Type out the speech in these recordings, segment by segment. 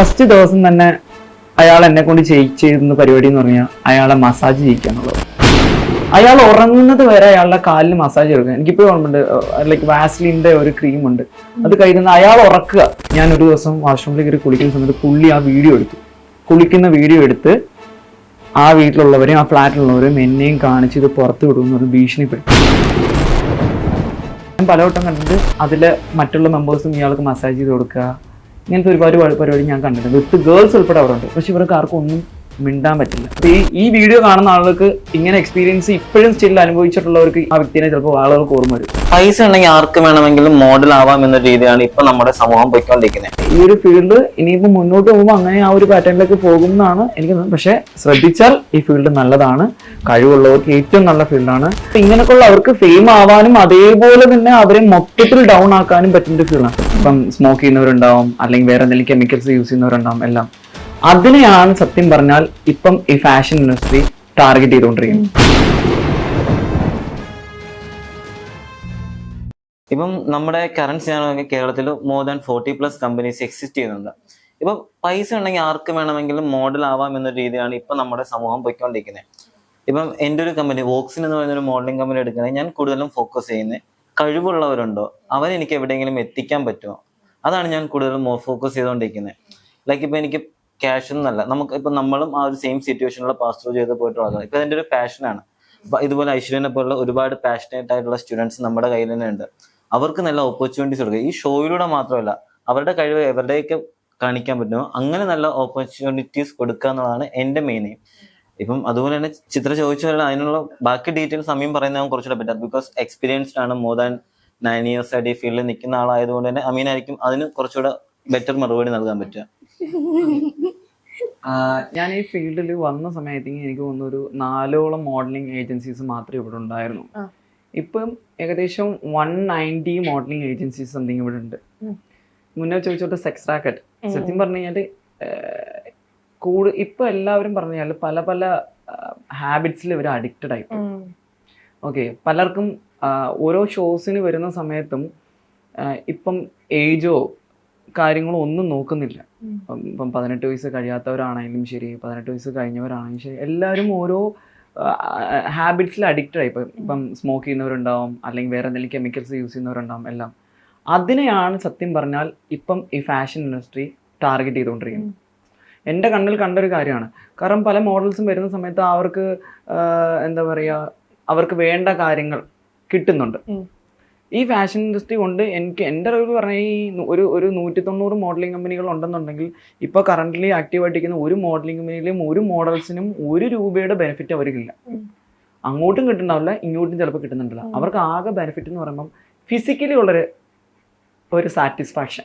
First ദിവസം തന്നെ അയാൾ എന്നെ കൊണ്ട് ചെയ്യിച്ചിരുന്ന പരിപാടി എന്ന് പറഞ്ഞാൽ അയാളെ മസാജ് ചെയ്യിക്കുക എന്നുള്ളത് അയാൾ ഉറങ്ങുന്നത് വരെ അയാളുടെ കാലിൽ മസാജ് എടുക്കുക. എനിക്കിപ്പോൾ ഓർമ്മയുണ്ട് ലൈക്ക് വാസ്ലിന്റെ ഒരു ക്രീം ഉണ്ട്. അത് കഴിക്കുന്ന അയാൾ ഉറക്കുക. ഞാൻ ഒരു ദിവസം വാഷ്റൂമിൽ കയറി കുളിക്കുന്ന സമയത്ത് പുള്ളി ആ വീഡിയോ എടുത്തു. കുളിക്കുന്ന വീഡിയോ എടുത്ത് ആ വീട്ടിലുള്ളവരെയും ആ ഫ്ലാറ്റിലുള്ളവരെയും എന്നെയും കാണിച്ച് ഇത് പുറത്ത് വിടുമെന്ന് പറഞ്ഞ് ഭീഷണിപ്പെടുത്തി. ഞാൻ പലവട്ടം കണ്ടിട്ട് അതിൽ മറ്റുള്ള മെമ്പേഴ്സും ഇയാൾക്ക് മസാജ് ചെയ്ത് കൊടുക്കുക. ഇങ്ങനത്തെ ഒരുപാട് പരി- പരിപാടി ഞാൻ കണ്ടിട്ടുണ്ട്. വിത്ത് ഗേൾസ് ഉൾപ്പെടെ അവിടെ ഉണ്ട് പക്ഷെ ഇവർക്ക് ആർക്കും ഒന്നും മിണ്ടാൻ പറ്റില്ല. ഈ ഈ വീഡിയോ കാണുന്ന ആളുകൾക്ക് ഇങ്ങനെ എക്സ്പീരിയൻസ് ഇപ്പോഴും സ്റ്റിൽ അനുഭവിച്ചിട്ടുള്ളവർക്ക് ആ വ്യക്തിനെ ചിലപ്പോൾ ആളുകൾക്ക് ഓർമ്മ വരും. പൈസ ഉണ്ടെങ്കിൽ ആർക്കും വേണമെങ്കിലും മോഡൽ ആവാം എന്ന രീതിയാണ് ഇപ്പൊ നമ്മുടെ സമൂഹം പോയിക്കൊണ്ടിരിക്കുന്നത്. ഈ ഒരു ഫീൽഡ് ഇനിയിപ്പോൾ മുന്നോട്ട് പോകുമ്പോൾ അങ്ങനെ ആ ഒരു പാറ്റേണിലേക്ക് പോകും എന്നാണ് എനിക്ക് പക്ഷെ പക്ഷേ ശ്രദ്ധിച്ചാൽ ഈ ഫീൽഡ് നല്ലതാണ്. കഴിവുള്ളവർക്ക് ഏറ്റവും നല്ല ഫീൽഡാണ് ഇങ്ങനെയൊക്കെയുള്ള അവർക്ക് ഫെയിം ആവാനും അതേപോലെ തന്നെ അവരെ മൊത്തത്തിൽ ഡൗൺ ആക്കാനും പറ്റുന്ന ഫീൽഡാണ് ഇപ്പം സ്മോക്ക് ചെയ്യുന്നവരുണ്ടാവും അല്ലെങ്കിൽ വേറെ എന്തെങ്കിലും കെമിക്കൽസ് യൂസ് ചെയ്യുന്നവരുണ്ടാവും എല്ലാം. അതിനെയാണ് സത്യം പറഞ്ഞാൽ ഇപ്പം ഈ ഫാഷൻ ഇൻഡസ്ട്രി ടാർഗറ്റ് ചെയ്തുകൊണ്ടിരിക്കുന്നത്. ഇപ്പം നമ്മുടെ കറന്റ് സിനാണെങ്കിൽ കേരളത്തിൽ more than forty plus companies exist ചെയ്യുന്നുണ്ട്. ഇപ്പം പൈസ ഉണ്ടെങ്കിൽ ആർക്ക് വേണമെങ്കിലും മോഡൽ ആവാം എന്ന രീതിയാണ് ഇപ്പം നമ്മുടെ സമൂഹം പോയിക്കൊണ്ടിരിക്കുന്നത്. ഇപ്പം എന്റെ ഒരു കമ്പനി വോക്സിൻ എന്ന് പറയുന്ന ഒരു മോഡലിംഗ് കമ്പനി എടുക്കുകയാണെങ്കിൽ ഞാൻ കൂടുതലും ഫോക്കസ് ചെയ്യുന്നത് കഴിവുള്ളവരുണ്ടോ? അവൻ എനിക്ക് എവിടെയെങ്കിലും എത്തിക്കാൻ പറ്റുമോ? അതാണ് ഞാൻ കൂടുതലും ഫോക്കസ് ചെയ്തുകൊണ്ടിരിക്കുന്നത്. ലൈക്ക് ഇപ്പം എനിക്ക് ക്യാഷ് എന്നല്ല നമുക്ക് ഇപ്പൊ നമ്മളും ആ ഒരു സെയിം സിറ്റുവേഷനിലുള്ള പാസ് ത്രൂ ചെയ്ത് പോയിട്ടുള്ളതാണ് ഇപ്പൊ എന്റെ ഒരു പാഷനാണ് ഇതുപോലെ ഐശ്വര്യനെ പോലുള്ള ഒരുപാട് പാഷനേറ്റ് ആയിട്ടുള്ള സ്റ്റുഡൻസ് നമ്മുടെ കയ്യിൽ തന്നെ ഉണ്ട്. അവർക്ക് നല്ല ഓപ്പർച്യൂണിറ്റീസ് കൊടുക്കുക. ഈ ഷോയിലൂടെ മാത്രമല്ല അവരുടെ കഴിവ് എവരുടെയൊക്കെ കാണിക്കാൻ പറ്റുമോ അങ്ങനെ നല്ല ഓപ്പർച്യൂണിറ്റീസ് കൊടുക്കുക എന്നുള്ളതാണ് എന്റെ മെയിൻ ഇപ്പം അതുപോലെ തന്നെ ചിത്ര ചോദിച്ചു കഴിഞ്ഞാൽ അതിനുള്ള ബാക്കി ഡീറ്റെയിൽസ് സമയം പറയുന്ന കുറച്ചുകൂടെ പറ്റാം ബിക്കോസ് എക്സ്പീരിയൻസ്ഡ് ആണ് മോർ ദാൻ നയൻ ഇയേഴ്സ് ആയിട്ട് ഈ ഫീൽഡിൽ നിൽക്കുന്ന ആളായതുകൊണ്ട് തന്നെ അമീനായിരിക്കും അതിന് കുറച്ചുകൂടെ ബെറ്റർ മറുപടി നൽകാൻ പറ്റുക. ഞാൻ ഈ ഫീൽഡിൽ വന്ന സമയത്ത് എനിക്ക് തോന്നുന്നൊരു നാലോളം മോഡലിംഗ് ഏജൻസീസ് മാത്രമേ ഇവിടെ ഉണ്ടായിരുന്നു. ഇപ്പം ഏകദേശം one ninety modelling agencies something ഇവിടെ ഉണ്ട്. മുന്നേ ചോദിച്ചോട്ട് സെക്സ് റാക്കറ്റ്. സത്യം പറഞ്ഞു കഴിഞ്ഞാൽ കൂട് ഇപ്പൊ എല്ലാവരും പറഞ്ഞു കഴിഞ്ഞാൽ പല പല ഹാബിറ്റ്സിൽ ഇവർ അഡിക്റ്റഡ് ആയി. ഓക്കെ പലർക്കും ഓരോ ഷോസിന് വരുന്ന സമയത്തും ഇപ്പം ഏജോ കാര്യങ്ങളോ ഒന്നും നോക്കുന്നില്ല. ഇപ്പം പതിനെട്ട് വയസ്സ് കഴിയാത്തവരാണെങ്കിലും ശരി പതിനെട്ട് വയസ്സ് കഴിഞ്ഞവരാണെങ്കിലും ശരി എല്ലാവരും ഓരോ ഹാബിറ്റ്സിൽ അഡിക്റ്റഡ് ആയി. ഇപ്പം ഇപ്പം സ്മോക്ക് ചെയ്യുന്നവരുണ്ടാവും അല്ലെങ്കിൽ വേറെ എന്തെങ്കിലും കെമിക്കൽസ് യൂസ് ചെയ്യുന്നവരുണ്ടാവും എല്ലാം. അതിനെയാണ് സത്യം പറഞ്ഞാൽ ഇപ്പം ഈ ഫാഷൻ ഇൻഡസ്ട്രി ടാർഗറ്റ് ചെയ്തുകൊണ്ടിരിക്കുന്നത്. എന്റെ കണ്ണിൽ കണ്ടൊരു കാര്യമാണ്. കാരണം പല മോഡൽസും വരുന്ന സമയത്ത് അവർക്ക് എന്താ പറയുക അവർക്ക് വേണ്ട കാര്യങ്ങൾ കിട്ടുന്നുണ്ട്. ഈ ഫാഷൻ ഇൻഡസ്ട്രി കൊണ്ട് എനിക്ക് എന്റെ അറിവ് പറഞ്ഞാൽ ഈ ഒരു ഒരു നൂറ്റി തൊണ്ണൂറ് മോഡലിംഗ് കമ്പനികൾ ഉണ്ടെന്നുണ്ടെങ്കിൽ ഇപ്പോൾ കറന്റ്ലി ആക്റ്റീവായിട്ടിരിക്കുന്ന ഒരു മോഡലിംഗ് കമ്പനിയിലും ഒരു മോഡൽസിനും ഒരു രൂപയുടെ ബെനിഫിറ്റ് അവർക്കില്ല. അങ്ങോട്ടും കിട്ടുന്നുണ്ടാവില്ല ഇങ്ങോട്ടും ചിലപ്പോൾ കിട്ടുന്നുണ്ടല്ല. അവർക്ക് ആകെ ബെനിഫിറ്റ് എന്ന് പറയുമ്പം ഫിസിക്കലി ഉള്ളൊരു ഒരു സാറ്റിസ്ഫാക്ഷൻ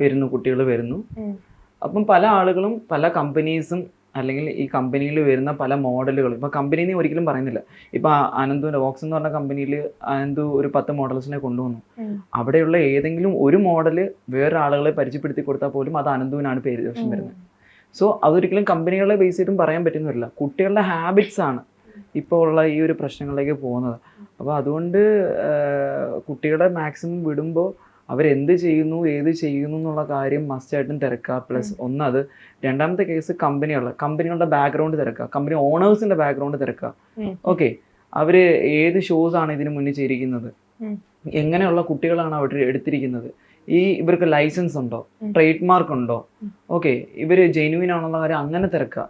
വരുന്നു കുട്ടികൾ വരുന്നു. അപ്പം പല ആളുകളും പല കമ്പനീസും അല്ലെങ്കിൽ ഈ കമ്പനിയിൽ വരുന്ന പല മോഡലുകളും ഇപ്പോൾ കമ്പനി എന്ന് ഒരിക്കലും പറയുന്നില്ല. ഇപ്പോൾ അനന്തുവിന്റെ വോക്സ് എന്ന് പറഞ്ഞ കമ്പനിയിൽ അനന്തു ഒരു പത്ത് മോഡൽസിനെ കൊണ്ടുവന്നു. അവിടെയുള്ള ഏതെങ്കിലും ഒരു മോഡൽ വേറെ ആളുകളെ പരിചയപ്പെടുത്തി കൊടുത്താൽ പോലും അത് അനന്തുവിനാണ് പേര് ദോഷം വരുന്നത്. സോ അതൊരിക്കലും കമ്പനികളെ ബേസ് ചെയ്തിട്ടും പറയാൻ പറ്റുന്നില്ല കുട്ടികളുടെ ഹാബിറ്റ്സ് ആണ് ഇപ്പോൾ ഉള്ള ഈ ഒരു പ്രശ്നങ്ങളിലേക്ക് പോകുന്നത്. അപ്പോൾ അതുകൊണ്ട് കുട്ടികളെ മാക്സിമം വിടുമ്പോൾ അവരെന്ത് ചെയ്യുന്നു ഏത് ചെയ്യുന്നു എന്നുള്ള കാര്യം മസ്റ്റായിട്ടും തിരക്കുക. പ്ലസ് ഒന്നത് രണ്ടാമത്തെ കേസ് കമ്പനികളുടെ കമ്പനികളുടെ ബാക്ക്ഗ്രൗണ്ട് തിരക്കുക. കമ്പനി ഓണേഴ്സിന്റെ ബാക്ക്ഗ്രൗണ്ട് തിരക്കുക. ഓക്കെ അവർ ഏത് ഷോസ് ആണ് ഇതിന് മുന്നിൽ ചേരിക്കുന്നത്. എങ്ങനെയുള്ള കുട്ടികളാണ് അവർ എടുത്തിരിക്കുന്നത്? ഈ ഇവർക്ക് ലൈസൻസ് ഉണ്ടോ. ട്രേഡ് മാർക്ക് ഉണ്ടോ. ഓക്കെ ഇവർ ജെനുവിൻ ആണെന്നുള്ള കാര്യം അങ്ങനെ തിരക്കുക.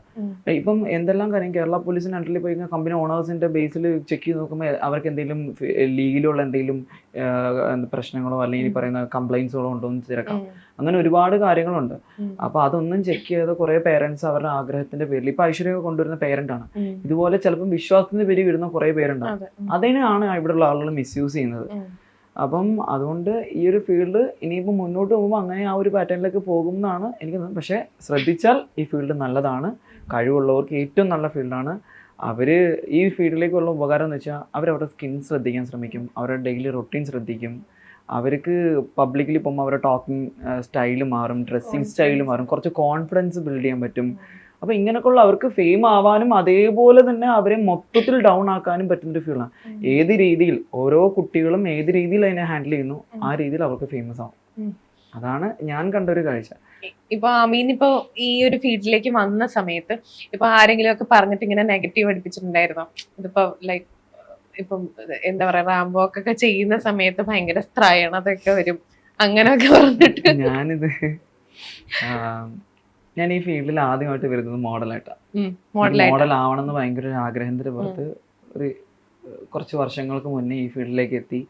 ഇപ്പം എന്തെല്ലാം കാര്യം? കേരള പോലീസിന് അണ്ടറിൽ പോയി കഴിഞ്ഞാൽ കമ്പനി ഓണേഴ്സിന്റെ ബേസിൽ ചെക്ക് ചെയ്ത് നോക്കുമ്പോൾ അവർക്ക് എന്തെങ്കിലും ലീഗിലുള്ള എന്തെങ്കിലും പ്രശ്നങ്ങളോ അല്ലെങ്കിൽ പറയുന്ന കംപ്ലൈൻസുകളോ ഉണ്ടോ എന്ന് തിരക്കാം. അങ്ങനെ ഒരുപാട് കാര്യങ്ങളുണ്ട്. അപ്പൊ അതൊന്നും ചെക്ക് ചെയ്ത് കുറെ പേരൻസ് അവരുടെ ആഗ്രഹത്തിന്റെ പേരിൽ ഇപ്പൊ ഐശ്വര്യ കൊണ്ടുവരുന്ന പേരന്റ് ആണ്. ഇതുപോലെ ചിലപ്പം വിശ്വാസത്തിന്റെ പേര് വിടുന്ന കുറെ പേരുണ്ടാവും. അതിനാണ് ഇവിടെയുള്ള ആളുകൾ മിസ്യൂസ് ചെയ്യുന്നത്. അപ്പം അതുകൊണ്ട് ഈ ഒരു ഫീൽഡ് ഇനിയിപ്പോൾ മുന്നോട്ട് പോകുമ്പോൾ അങ്ങനെ ആ ഒരു പാറ്റേണിലേക്ക് പോകും എന്നാണ് എനിക്ക് പക്ഷേ ശ്രദ്ധിച്ചാൽ ഈ ഫീൽഡ് നല്ലതാണ്. കഴിവുള്ളവർക്ക് ഏറ്റവും നല്ല ഫീൽഡാണ് അവർ ഈ ഫീൽഡിലേക്കുള്ള ഉപകാരം എന്ന് വെച്ചാൽ അവരവരുടെ സ്കിൻ ശ്രദ്ധിക്കാൻ ശ്രമിക്കും. അവരുടെ ഡെയിലി റൊട്ടീൻ ശ്രദ്ധിക്കും. അവർക്ക് പബ്ലിക്കിൽ പോകുമ്പോൾ അവരുടെ ടോക്കിംഗ് സ്റ്റൈൽ മാറും. ഡ്രസ്സിങ് സ്റ്റൈൽ മാറും. കുറച്ച് കോൺഫിഡൻസ് ബിൽഡ് ചെയ്യാൻ പറ്റും. അപ്പോൾ ഇങ്ങനെയൊക്കെയുള്ള അവർക്ക് ഫെയിം ആവാനും അതേപോലെ തന്നെ അവരെ മൊത്തത്തിൽ ഡൗൺ ആക്കാനും പറ്റുന്നൊരു ഫീൽഡാണ് ആണ്. ഏത് രീതിയിൽ ഓരോ കുട്ടികളും ഏത് രീതിയിൽ അതിനെ ഹാൻഡിൽ ചെയ്യുന്നു ആ രീതിയിൽ അവർക്ക് ഫേമസ് ആവും. അതാണ് ഞാൻ കണ്ട ഒരു കാഴ്ച. ഇപ്പൊ അമീൻ ഇപ്പൊ ഈ ഒരു ഫീൽഡിലേക്ക് വന്ന സമയത്ത് ഇപ്പൊ ആരെങ്കിലും ഒക്കെ പറഞ്ഞിട്ട് ഇങ്ങനെ നെഗറ്റീവ് അടിപ്പിച്ചിട്ടുണ്ടായിരുന്നോ? ഇതിപ്പോ ലൈക്ക് ഇപ്പം എന്താ പറയാ റാംബോ ഒക്കെ ചെയ്യുന്ന സമയത്ത് ഭയങ്കര സ്ത്രയണതൊക്കെ വരും. അങ്ങനെയൊക്കെ പറഞ്ഞിട്ട്. ഞാനിത് ഞാൻ ഈ ഫീൽഡിൽ ആദ്യമായിട്ട് വരുന്നത് മോഡലായിട്ടാണ് മോഡലായിട്ട് മോഡൽ ആവണം എന്ന് ഭയങ്കര ഒരു ആഗ്രഹത്തിന്റെ പുറത്ത് ഒരു കുറച്ച് വർഷങ്ങൾക്ക് മുന്നേ ഈ ഫീൽഡിലേക്ക് എത്തി.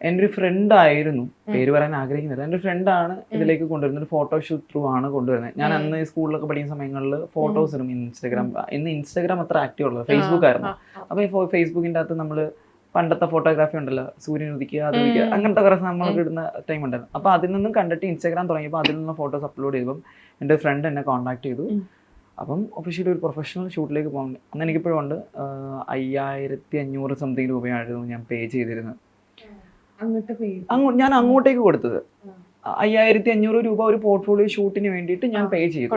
എന്റെ ഒരു ഫ്രണ്ട് ആയിരുന്നു. പേര് പറയാൻ ആഗ്രഹിക്കുന്നില്ല. എന്റെ ഫ്രണ്ടാണ് ഇതിലേക്ക് കൊണ്ടുവരുന്നത്. ഒരു ഫോട്ടോഷൂട്ട് ത്രൂ ആണ് കൊണ്ടുവരുന്നത്. ഞാൻ. അന്ന് സ്കൂളിലൊക്കെ പഠിക്കുന്ന സമയങ്ങളിൽ ഫോട്ടോസ് ഇടും. ഇൻസ്റ്റാഗ്രാം. ഇന്ന് ഇൻസ്റ്റാഗ്രാം അത്ര ആക്റ്റീവ് ഉള്ളത് ഫേസ്ബുക്ക് ആയിരുന്നു. അപ്പൊ ഈ അകത്ത് നമ്മൾ പണ്ടത്തെ ഫോട്ടോഗ്രാഫി ഉണ്ടല്ലോ. സൂര്യൻ ഉദിക്കുക അത് ഉദിക്കുക. അങ്ങനത്തെ കുറേ നമ്മൾക്ക് ഇടുന്ന ടൈം ഉണ്ടായിരുന്നു. അപ്പൊ അതിൽ നിന്നും കണ്ടിട്ട് ഇൻസ്റ്റാഗ്രാം തുടങ്ങിയപ്പോൾ അതിൽ നിന്ന് ഫോട്ടോസ് അപ്ലോഡ് ചെയ്തപ്പം എന്റെ ഫ്രണ്ട് എന്നെ കോൺടാക്ട് ചെയ്തു. അപ്പം ഒഫീഷ്യലി ഒരു പ്രൊഫഷണൽ ഷൂട്ടിലേക്ക് പോകാൻ അന്ന് എനിക്കിപ്പോഴും ഉണ്ട്. അയ്യായിരത്തി അഞ്ഞൂറ് സംതിങ് രൂപയായിരുന്നു ഞാൻ പേ ചെയ്തിരുന്നത്. അങ്ങോട്ട് ഞാൻ അങ്ങോട്ടേക്ക് കൊടുത്തത്. അയ്യായിരത്തി അഞ്ഞൂറ് രൂപ ഒരു പോർട്ട്ഫോളിയോ ഷൂട്ടിന് വേണ്ടിയിട്ട് ഞാൻ പേ ചെയ്തു.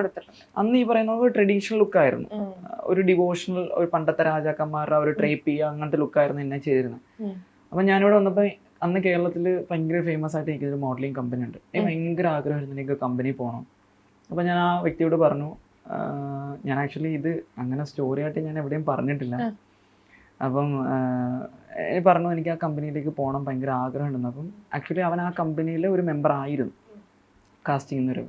അന്ന് ഈ പറയുന്നത് ട്രഡീഷണൽ ലുക്കായിരുന്നു ആയിരുന്നു. ഒരു ഡിവോഷണൽ ഒരു പണ്ടത്തെ രാജാക്കന്മാരുടെ ഒരു ട്രേപ്പ് ചെയ്യുക അങ്ങനത്തെ ലുക്കായിരുന്നു എന്നെ ചെയ്തിരുന്നത്. അപ്പൊ ഞാനിവിടെ വന്നപ്പോൾ അന്ന് കേരളത്തിൽ ഭയങ്കര ഫേമസ് ആയിട്ട് എനിക്കൊരു മോഡലിംഗ് കമ്പനി ഉണ്ട്. എനിക്ക്. ഭയങ്കര ആഗ്രഹമായിരുന്നു എനിക്ക് കമ്പനി പോകണം. അപ്പം ഞാൻ ആ വ്യക്തിയോട് പറഞ്ഞു ഞാൻ ആക്ച്വലി ഇത് അങ്ങനെ സ്റ്റോറി ആയിട്ട് ഞാൻ എവിടെയും പറഞ്ഞിട്ടില്ല. അപ്പം പറഞ്ഞു എനിക്ക് ആ കമ്പനിയിലേക്ക് പോകണം ഭയങ്കര ആഗ്രഹമുണ്ടെന്ന് അപ്പം ആക്ച്വലി അവൻ ആ കമ്പനിയിലെ ഒരു മെമ്പർ ആയിരുന്നു. കാസ്റ്റിംഗ് എന്നൊരു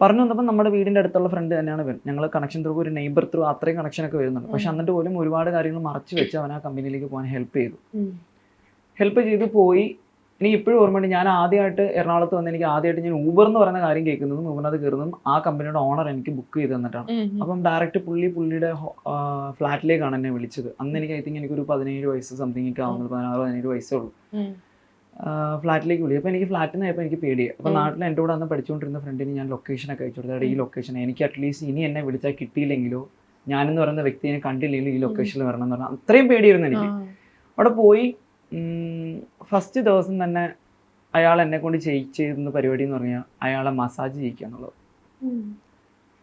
പറഞ്ഞു വന്നപ്പോൾ നമ്മുടെ വീടിന്റെ അടുത്തുള്ള ഫ്രണ്ട് തന്നെയാണ് ഇവൻ. ഞങ്ങൾ കണക്ഷൻ ത്രൂ ഒരു നെയ്ബർ ത്രൂ അത്രയും കണക്ഷനൊക്കെ വരുന്നുണ്ട്. പക്ഷെ എന്നിട്ട് പോലും ഒരുപാട് കാര്യങ്ങൾ മറച്ചു വെച്ച് അവൻ ആ കമ്പനിയിലേക്ക് പോകാൻ ഹെൽപ്പ് ചെയ്തു. ഹെൽപ്പ് ചെയ്ത് പോയി. എനിക്ക് ഇപ്പോഴും ഓർമ്മയുണ്ട് ഞാൻ ആദ്യമായിട്ട് എറണാകുളത്ത് വന്ന് എനിക്ക് ആദ്യമായിട്ട് ഞാൻ ഊബർ എന്ന് പറയുന്ന കാര്യം കേൾക്കുന്നതും ഊബറിനകത്ത് കയറുന്നതും ആ കമ്പനിയുടെ ഓണർ എനിക്ക് ബുക്ക് ചെയ്ത് തന്നിട്ടാണ്. അപ്പം ഡയറക്റ്റ് പുള്ളി പുള്ളിയുടെ ഫ്ലാറ്റിലേക്കാണ് എന്നെ വിളിച്ചത്. അന്ന് എനിക്ക് ഐ തിങ്ക് എനിക്കൊരു പതിനേഴ് വയസ്സ് സംതിങ് ഒക്കെ ആവുന്നത് പതിനാറ് പതിനേഴ് വയസ്സേ ഉള്ളൂ. ഫ്ലാറ്റിലേക്ക് വിളി. അപ്പോൾ എനിക്ക് ഫ്ലാറ്റിൽ നിന്ന് ആയപ്പോൾ എനിക്ക് പേടി അപ്പോൾ നാട്ടിൽ എന്റെ കൂടെ അന്ന് പഠിച്ചുകൊണ്ടിരുന്ന ഫ്രണ്ടിന് ഞാൻ ലൊക്കേഷനൊക്കെ അയച്ചു കൊടുത്തു "എടാ, ഈ ലൊക്കേഷൻ എനിക്ക് അറ്റ്ലീസ്റ്റ് ഇനി എന്നെ വിളിച്ചാൽ കിട്ടിയില്ലെങ്കിലോ ഞാനെന്ന് പറയുന്ന വ്യക്തിയെ കണ്ടില്ലെങ്കിലും ഈ ലൊക്കേഷനിൽ വരണം എന്ന് പറഞ്ഞാൽ അത്രയും പേടിയായിരുന്നു എനിക്ക്. അവിടെ പോയി ഫസ്റ്റ് ദിവസം തന്നെ അയാൾ എന്നെ കൊണ്ട് ചെയ്യിച്ചിരുന്ന പരിപാടി എന്ന് പറഞ്ഞാൽ അയാളെ മസാജ് ചെയ്യിക്കുക എന്നുള്ളത്.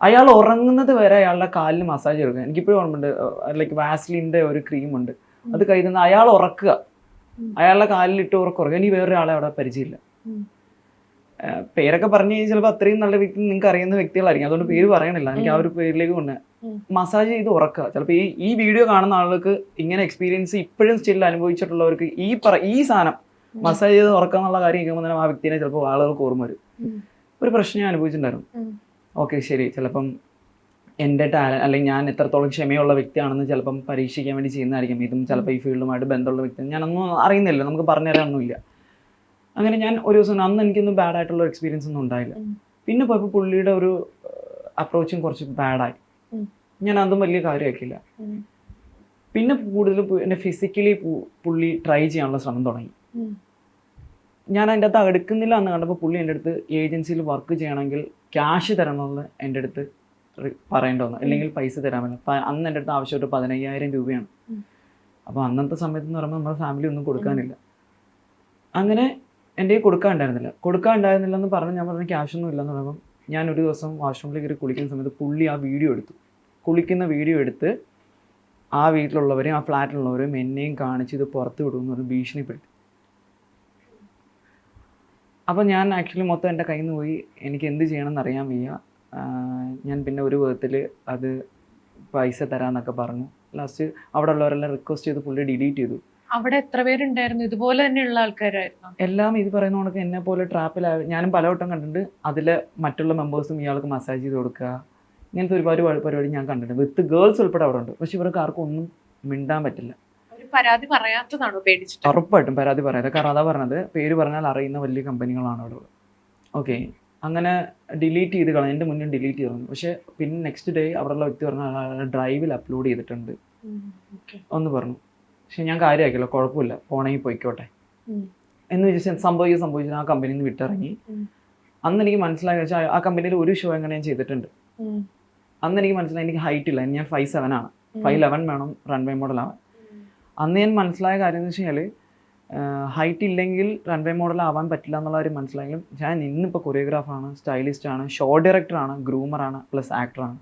അയാൾ ഉറങ്ങുന്നത് വരെ അയാളുടെ കാലിൽ മസാജ് കൊടുക്കുക. എനിക്കിപ്പോഴും ഓർമ്മയുണ്ട് ലൈക്ക് വാസ്ലിന്റെ ഒരു ക്രീമുണ്ട് അത് കയ്യിൽ അയാൾ ഉറക്കുക. അയാളുടെ കാലിലിട്ട് ഉറക്കുറക്കുക ഇനി വേറൊരാളെ അവിടെ പരിചയമില്ല. പേരൊക്കെ പറഞ്ഞു കഴിഞ്ഞാൽ ചിലപ്പോൾ അത്രയും നല്ല വ്യക്തി നിങ്ങൾക്ക് അറിയുന്ന വ്യക്തികളായിരിക്കും. അതുകൊണ്ട് പേര് പറയണില്ല. എനിക്ക് ആ ഒരു പേരിലേക്ക് കൊണ്ട് മസാജ് ചെയ്ത് ഉറക്കുക. ചിലപ്പോൾ ഈ ഈ വീഡിയോ കാണുന്ന ആളുകൾക്ക് ഇങ്ങനെ എക്സ്പീരിയൻസ് ഇപ്പോഴും സ്റ്റിൽ അനുഭവിച്ചിട്ടുള്ളവർക്ക് ഈ പറ ഈ സാധനം മസാജ് ചെയ്ത് ഉറക്കുക എന്നുള്ള കാര്യം കേൾക്കുമ്പോൾ തന്നെ ആ വ്യക്തിനെ ചിലപ്പോൾ ആളുകൾക്ക് ഓർമ്മ വരും. ഒരു പ്രശ്നം ഞാൻ അനുഭവിച്ചിട്ടുണ്ടായിരുന്നു. ഓക്കെ ശരി. ചിലപ്പം എന്റെ ടാലന്റ് അല്ലെങ്കിൽ ഞാൻ എത്രത്തോളം ക്ഷമയുള്ള വ്യക്തിയാണെന്ന് ചിലപ്പം പരീക്ഷിക്കാൻ വേണ്ടി ചെയ്യുന്നതായിരിക്കും. ഇതും ചിലപ്പോൾ ഈ ഫീൽഡുമായിട്ട് ബന്ധമുള്ള വ്യക്തി. ഞാനൊന്നും അറിയുന്നില്ല. നമുക്ക് പറഞ്ഞു തരാനൊന്നുമില്ല അങ്ങനെ ഞാൻ ഒരു ദിവസം അന്ന് എനിക്കൊന്നും ബാഡ് ആയിട്ടുള്ള എക്സ്പീരിയൻസ് ഒന്നും ഉണ്ടായില്ല. പിന്നെ പോയപ്പോൾ പുള്ളിയുടെ ഒരു അപ്രോച്ചും കുറച്ച് ബാഡായി. ഞാൻ അതും വലിയ കാര്യമാക്കില്ല പിന്നെ കൂടുതൽ എന്നെ ഫിസിക്കലി പുള്ളി ട്രൈ ചെയ്യാനുള്ള ശ്രമം തുടങ്ങി. ഞാൻ അതിന്റെ അകത്ത് അടുക്കുന്നില്ല എന്ന് കണ്ടപ്പോൾ പുള്ളി എന്റെ അടുത്ത് ഏജൻസിയിൽ വർക്ക് ചെയ്യണമെങ്കിൽ ക്യാഷ് തരണമെന്ന് എന്റെ അടുത്ത് പറയേണ്ട വന്നു. അല്ലെങ്കിൽ പൈസ തരാമെന്ന്. അന്ന് എന്റെ അടുത്ത് ആവശ്യമായിട്ട് പതിനയ്യായിരം രൂപയാണ്. അപ്പോൾ അന്നത്തെ സമയത്ത് എന്ന് പറയുമ്പോൾ നമ്മുടെ ഫാമിലി ഒന്നും കൊടുക്കാനില്ല. അങ്ങനെ എന്റെ കയ്യിൽ കൊടുക്കാൻ ഉണ്ടായിരുന്നില്ല. കൊടുക്കാൻ ഉണ്ടായിരുന്നില്ല എന്ന് പറഞ്ഞ് ഞാൻ പറഞ്ഞ ക്യാഷ് ഒന്നും ഇല്ലെന്ന് പറയുമ്പോൾ ഞാൻ ഒരു ദിവസം വാഷ്റൂമിൽ കയറി കുളിക്കുന്ന സമയത്ത് പുള്ളി ആ വീഡിയോ എടുത്തു. കുളിക്കുന്ന വീഡിയോ എടുത്ത് ആ വീട്ടിലുള്ളവരെയും ആ ഫ്ലാറ്റിലുള്ളവരെയും എന്നെയും കാണിച്ച് ഇത് പുറത്ത് വിടുമെന്ന് പറഞ്ഞ് ഭീഷണിപ്പെടുത്തി. അപ്പോൾ ഞാൻ ആക്ച്വലി മൊത്തം എന്റെ കയ്യിൽ നിന്ന് പോയി എനിക്ക് എന്ത് ചെയ്യണമെന്ന് അറിയാൻ വയ്യ. ഞാൻ പിന്നെ ഒരു വിധത്തിൽ അത് പൈസ തരാമെന്നൊക്കെ പറഞ്ഞു. ലാസ്റ്റ് അവിടെ ഉള്ളവരെല്ലാം റിക്വസ്റ്റ് ചെയ്ത് പുള്ളി ഡിലീറ്റ് ചെയ്തു. അവിടെ എത്ര പേരുണ്ടായിരുന്നു? ഇതുപോലെ തന്നെയുള്ള ആൾക്കാരായിരുന്നു? എല്ലാം ഇത് പറയുന്ന കണക്ക് എന്നെ പോലെ ട്രാപ്പിലായി ഞാനും പലവട്ടം കണ്ടിട്ടുണ്ട്. അതിൽ മറ്റുള്ള മെമ്പേഴ്സും ഇയാൾക്ക് മസാജ് ചെയ്ത് കൊടുക്കുക. ഇങ്ങനത്തെ ഒരുപാട് പരിപാടി ഞാൻ കണ്ടിട്ടുണ്ട്. വിത്ത് ഗേൾസ് ഉൾപ്പെടെ അവിടെ ഉണ്ട്. പക്ഷെ ഇവർക്ക് ആർക്കും ഒന്നും മിണ്ടാൻ പറ്റില്ല. പരാതി പറയാത്തതാണോ പേടിച്ചിട്ട്? ഉറപ്പായിട്ടും പരാതി പറയാതെ കാരണം അതാ പറഞ്ഞത്. പേര് പറഞ്ഞാൽ അറിയുന്ന വലിയ കമ്പനികളാണ് അവിടെ ഉള്ളത്. ഓക്കെ അങ്ങനെ ഡിലീറ്റ് ചെയ്ത് കളഞ്ഞു. എന്റെ മുന്നിൽ ഡിലീറ്റ് ചെയ്തു പക്ഷെ പക്ഷേ പിന്നെ നെക്സ്റ്റ് ഡേ അവിടെയുള്ള വ്യക്തി പറഞ്ഞ ഡ്രൈവിൽ അപ്ലോഡ് ചെയ്തിട്ടുണ്ട്. ഒന്ന് പറഞ്ഞു. പക്ഷെ ഞാൻ കാര്യമാക്കിയല്ലോ കുഴപ്പമില്ല. പോണെങ്കിൽ പോയിക്കോട്ടെ. എന്ന് വെച്ചാൽ സംഭവിക്കുക സംഭവിച്ചു ആ കമ്പനിയിൽ നിന്ന് വിട്ടിറങ്ങി. അന്ന് എനിക്ക് മനസ്സിലായി വെച്ചാൽ ആ കമ്പനിയിൽ ഒരു ഷോ എങ്ങനെ ഞാൻ ചെയ്തിട്ടുണ്ട്. അന്ന് എനിക്ക് മനസ്സിലായി എനിക്ക് ഹൈറ്റ് ഇല്ല. ഞാൻ ഫൈവ് സെവൻ ആണ്. ഫൈവ് ലെവൻ വേണം റൺവേ മോഡലാവാൻ അന്ന് ഞാൻ മനസ്സിലായ കാര്യം എന്ന് വെച്ച് കഴിഞ്ഞാൽ ഹൈറ്റ് ഇല്ലെങ്കിൽ റൺവേ മോഡൽ ആവാൻ പറ്റില്ല എന്നുള്ള കാര്യം മനസ്സിലായെങ്കിലും ഞാൻ ഇന്നിപ്പോൾ കൊറിയോഗ്രാഫാണ് സ്റ്റൈലിസ്റ്റാണ് ഷോ ഡയറക്ടറാണ് ഗ്രൂമറാണ് പ്ലസ് ആക്ടറാണ്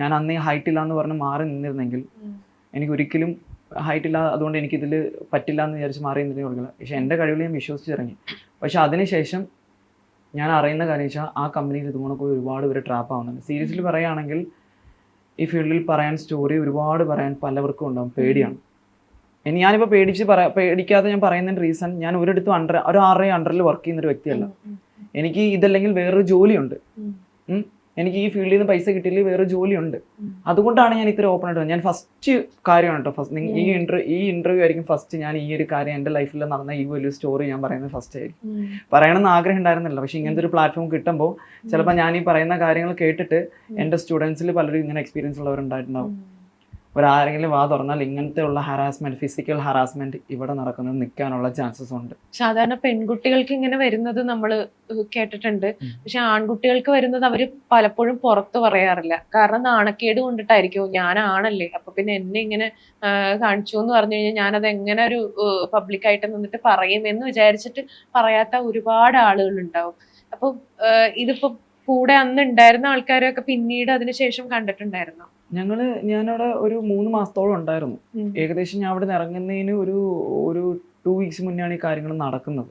ഞാൻ അന്ന് ഹൈറ്റ് ഇല്ല എന്ന് പറഞ്ഞ് മാറി നിന്നിരുന്നെങ്കിൽ. എനിക്ക് ഒരിക്കലും ഹൈറ്റ് ഇല്ല അതുകൊണ്ട് എനിക്കിതിൽ പറ്റില്ല എന്ന് വിചാരിച്ച് മാറി നിന്നിട്ട് കൊടുക്കില്ല പക്ഷേ എന്റെ കഴിവിൽ ഞാൻ വിശ്വസിച്ചിറങ്ങി പക്ഷേ അതിനുശേഷം ഞാൻ അറിയുന്ന കാര്യം വെച്ചാൽ ആ കമ്പനിയിൽ ഇതുപോലെ ഒരുപാട് പേര് ട്രാപ്പ് ആവുന്നുണ്ട്. സീരിയസ്ലി പറയുകയാണെങ്കിൽ ഈ ഫീൽഡിൽ പറയാൻ സ്റ്റോറി ഒരുപാട് പറയാൻ പലവർക്കും ഉണ്ടാവും. പേടിയാണ്. ഇനി ഞാനിപ്പോൾ പേടിച്ച് പറയാ പേടിക്കാതെ ഞാൻ പറയുന്നതിന്റെ റീസൺ ഞാൻ ഒരിടത്തും അണ്ടർ ഒരു ആറേ അണ്ടറിൽ വർക്ക് ചെയ്യുന്ന ഒരു വ്യക്തിയല്ല. എനിക്ക് ഇതല്ലെങ്കിൽ വേറൊരു ജോലിയുണ്ട്. എനിക്ക് ഈ ഫീൽഡിൽ നിന്ന് പൈസ കിട്ടിയില്ലെങ്കിൽ വേറെ ജോലിയുണ്ട്. അതുകൊണ്ടാണ് ഞാൻ ഇത്ര ഓപ്പൺ ആയിട്ട് ഞാൻ ഫസ്റ്റ് കാര്യമാണ് കേട്ടോ ഫസ്റ്റ് ഈ ഇന്റർവ്യൂ ഈ ഇന്റർവ്യൂ ആയിരിക്കും ഫസ്റ്റ് ഞാൻ ഈ ഒരു കാര്യം എന്റെ ലൈഫിൽ നടന്ന ഈ വലിയ സ്റ്റോറി ഞാൻ പറയുന്നത് ഫസ്റ്റ് ആയിരിക്കും. പറയണമെന്ന് ആഗ്രഹം ഉണ്ടായിരുന്നില്ല. പക്ഷെ ഇങ്ങനത്തെ ഒരു പ്ലാറ്റ്ഫോം കിട്ടുമ്പോൾ ചിലപ്പോൾ ഞാൻ ഈ പറയുന്ന കാര്യങ്ങൾ കേട്ടിട്ട് എന്റെ സ്റ്റുഡൻസിൽ പലരും ഇങ്ങനെ എക്സ്പീരിയൻസ് ഉള്ളവരുണ്ടായിട്ടുണ്ടാവും. ഒരാരെങ്കിലും വാ തുറന്നാൽ ഇങ്ങനത്തെ ഉള്ള ഹറാസ്മെന്റ് ഫിസിക്കൽ ഹറാസ്മെന്റ് ഇവിടെ നടക്കുന്നത് നിൽക്കാനുള്ള ചാൻസസ് ഉണ്ട്. സാധാരണ പെൺകുട്ടികൾക്ക് ഇങ്ങനെ വരുന്നത് നമ്മൾ കേട്ടിട്ടുണ്ട്. പക്ഷെ ആൺകുട്ടികൾക്ക് വരുന്നത് അവർ പലപ്പോഴും പുറത്ത് പറയാറില്ല. കാരണം നാണക്കേട് കൊണ്ടിട്ടായിരിക്കും. ആണല്ലേ അപ്പൊ പിന്നെ എന്നെ ഇങ്ങനെ കാണിച്ചു എന്ന് പറഞ്ഞു കഴിഞ്ഞാൽ ഞാനത് എങ്ങനെ ഒരു പബ്ലിക്കായിട്ട് നിന്നിട്ട് പറയും എന്ന് വിചാരിച്ചിട്ട് പറയാത്ത ഒരുപാട് ആളുകൾ ഉണ്ടാവും. അപ്പൊ ഇതിപ്പോ കൂടെ അന്ന് ഉണ്ടായിരുന്ന ആൾക്കാരെയൊക്കെ പിന്നീട് അതിനുശേഷം കണ്ടിട്ടുണ്ടായിരുന്നു? ഞങ്ങൾ ഞാനവിടെ ഒരു മൂന്ന് മാസത്തോളം ഉണ്ടായിരുന്നു. ഏകദേശം ഞാൻ അവിടെ നിന്ന് ഇറങ്ങുന്നതിന് ഒരു ഒരു ടു വീക്സ് മുന്നെയാണ് ഈ കാര്യങ്ങൾ നടക്കുന്നത്.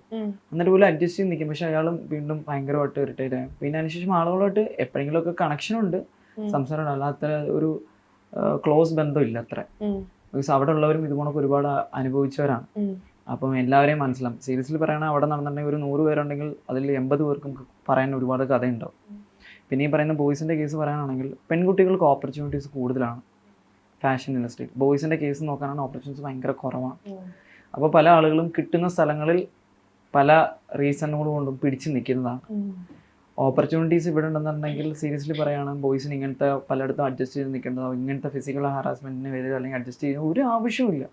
എന്നിട്ട് പോലും അഡ്ജസ്റ്റ് ചെയ്ത് നിൽക്കും. പക്ഷെ അയാളും വീണ്ടും ഭയങ്കരമായിട്ട് ഇറിറ്റേറ്റ് ആയി. പിന്നെ അതിനുശേഷം ആളുകളായിട്ട് എപ്പോഴെങ്കിലും ഒക്കെ കണക്ഷൻ ഉണ്ട്. സംസാരം അല്ലാത്ത ഒരു ക്ലോസ് ബന്ധമില്ല അത്ര. ബിക്കോസ് അവിടെ ഉള്ളവരും ഇതുപോലൊക്കെ ഒരുപാട് അനുഭവിച്ചവരാണ്. അപ്പം എല്ലാവരെയും മനസ്സിലാവും. സീരിയസ്ലി പറയണ അവിടെ നടന്നിട്ടുണ്ടെങ്കിൽ ഒരു നൂറ് പേരുണ്ടെങ്കിൽ അതിൽ എൺപത് പേർക്കും പറയാൻ ഒരുപാട് കഥയുണ്ടാവും. പിന്നെ ഈ പറയുന്ന ബോയ്സിന്റെ കേസ് പറയാനാണെങ്കിൽ പെൺകുട്ടികൾക്ക് ഓപ്പർച്യൂണിറ്റീസ് കൂടുതലാണ് ഫാഷൻ ഇൻഡസ്ട്രിയിൽ ബോയ്സിന്റെ കേസ് നോക്കാനാണ് ഓപ്പർച്യൂണിറ്റീസ് ഭയങ്കര കുറവാണ്. അപ്പോൾ പല ആളുകളും കിട്ടുന്ന സ്ഥലങ്ങളിൽ പല റീസണുകൾ കൊണ്ടും പിടിച്ചു നിൽക്കുന്നതാണ്. ഓപ്പർച്യൂണിറ്റീസ് ഇവിടെ ഉണ്ടെന്നുണ്ടെങ്കിൽ സീരിയസ്ലി പറയുകയാണ് ബോയ്സിന് ഇങ്ങനത്തെ പലയിടത്തും അഡ്ജസ്റ്റ് ചെയ്ത് നിൽക്കേണ്ടതോ. ഇങ്ങനത്തെ ഫിസിക്കൽ ഹാറാസ്മെന്റിന് വരിക അല്ലെങ്കിൽ അഡ്ജസ്റ്റ് ചെയ്യുന്ന ഒരു ആവശ്യമില്ല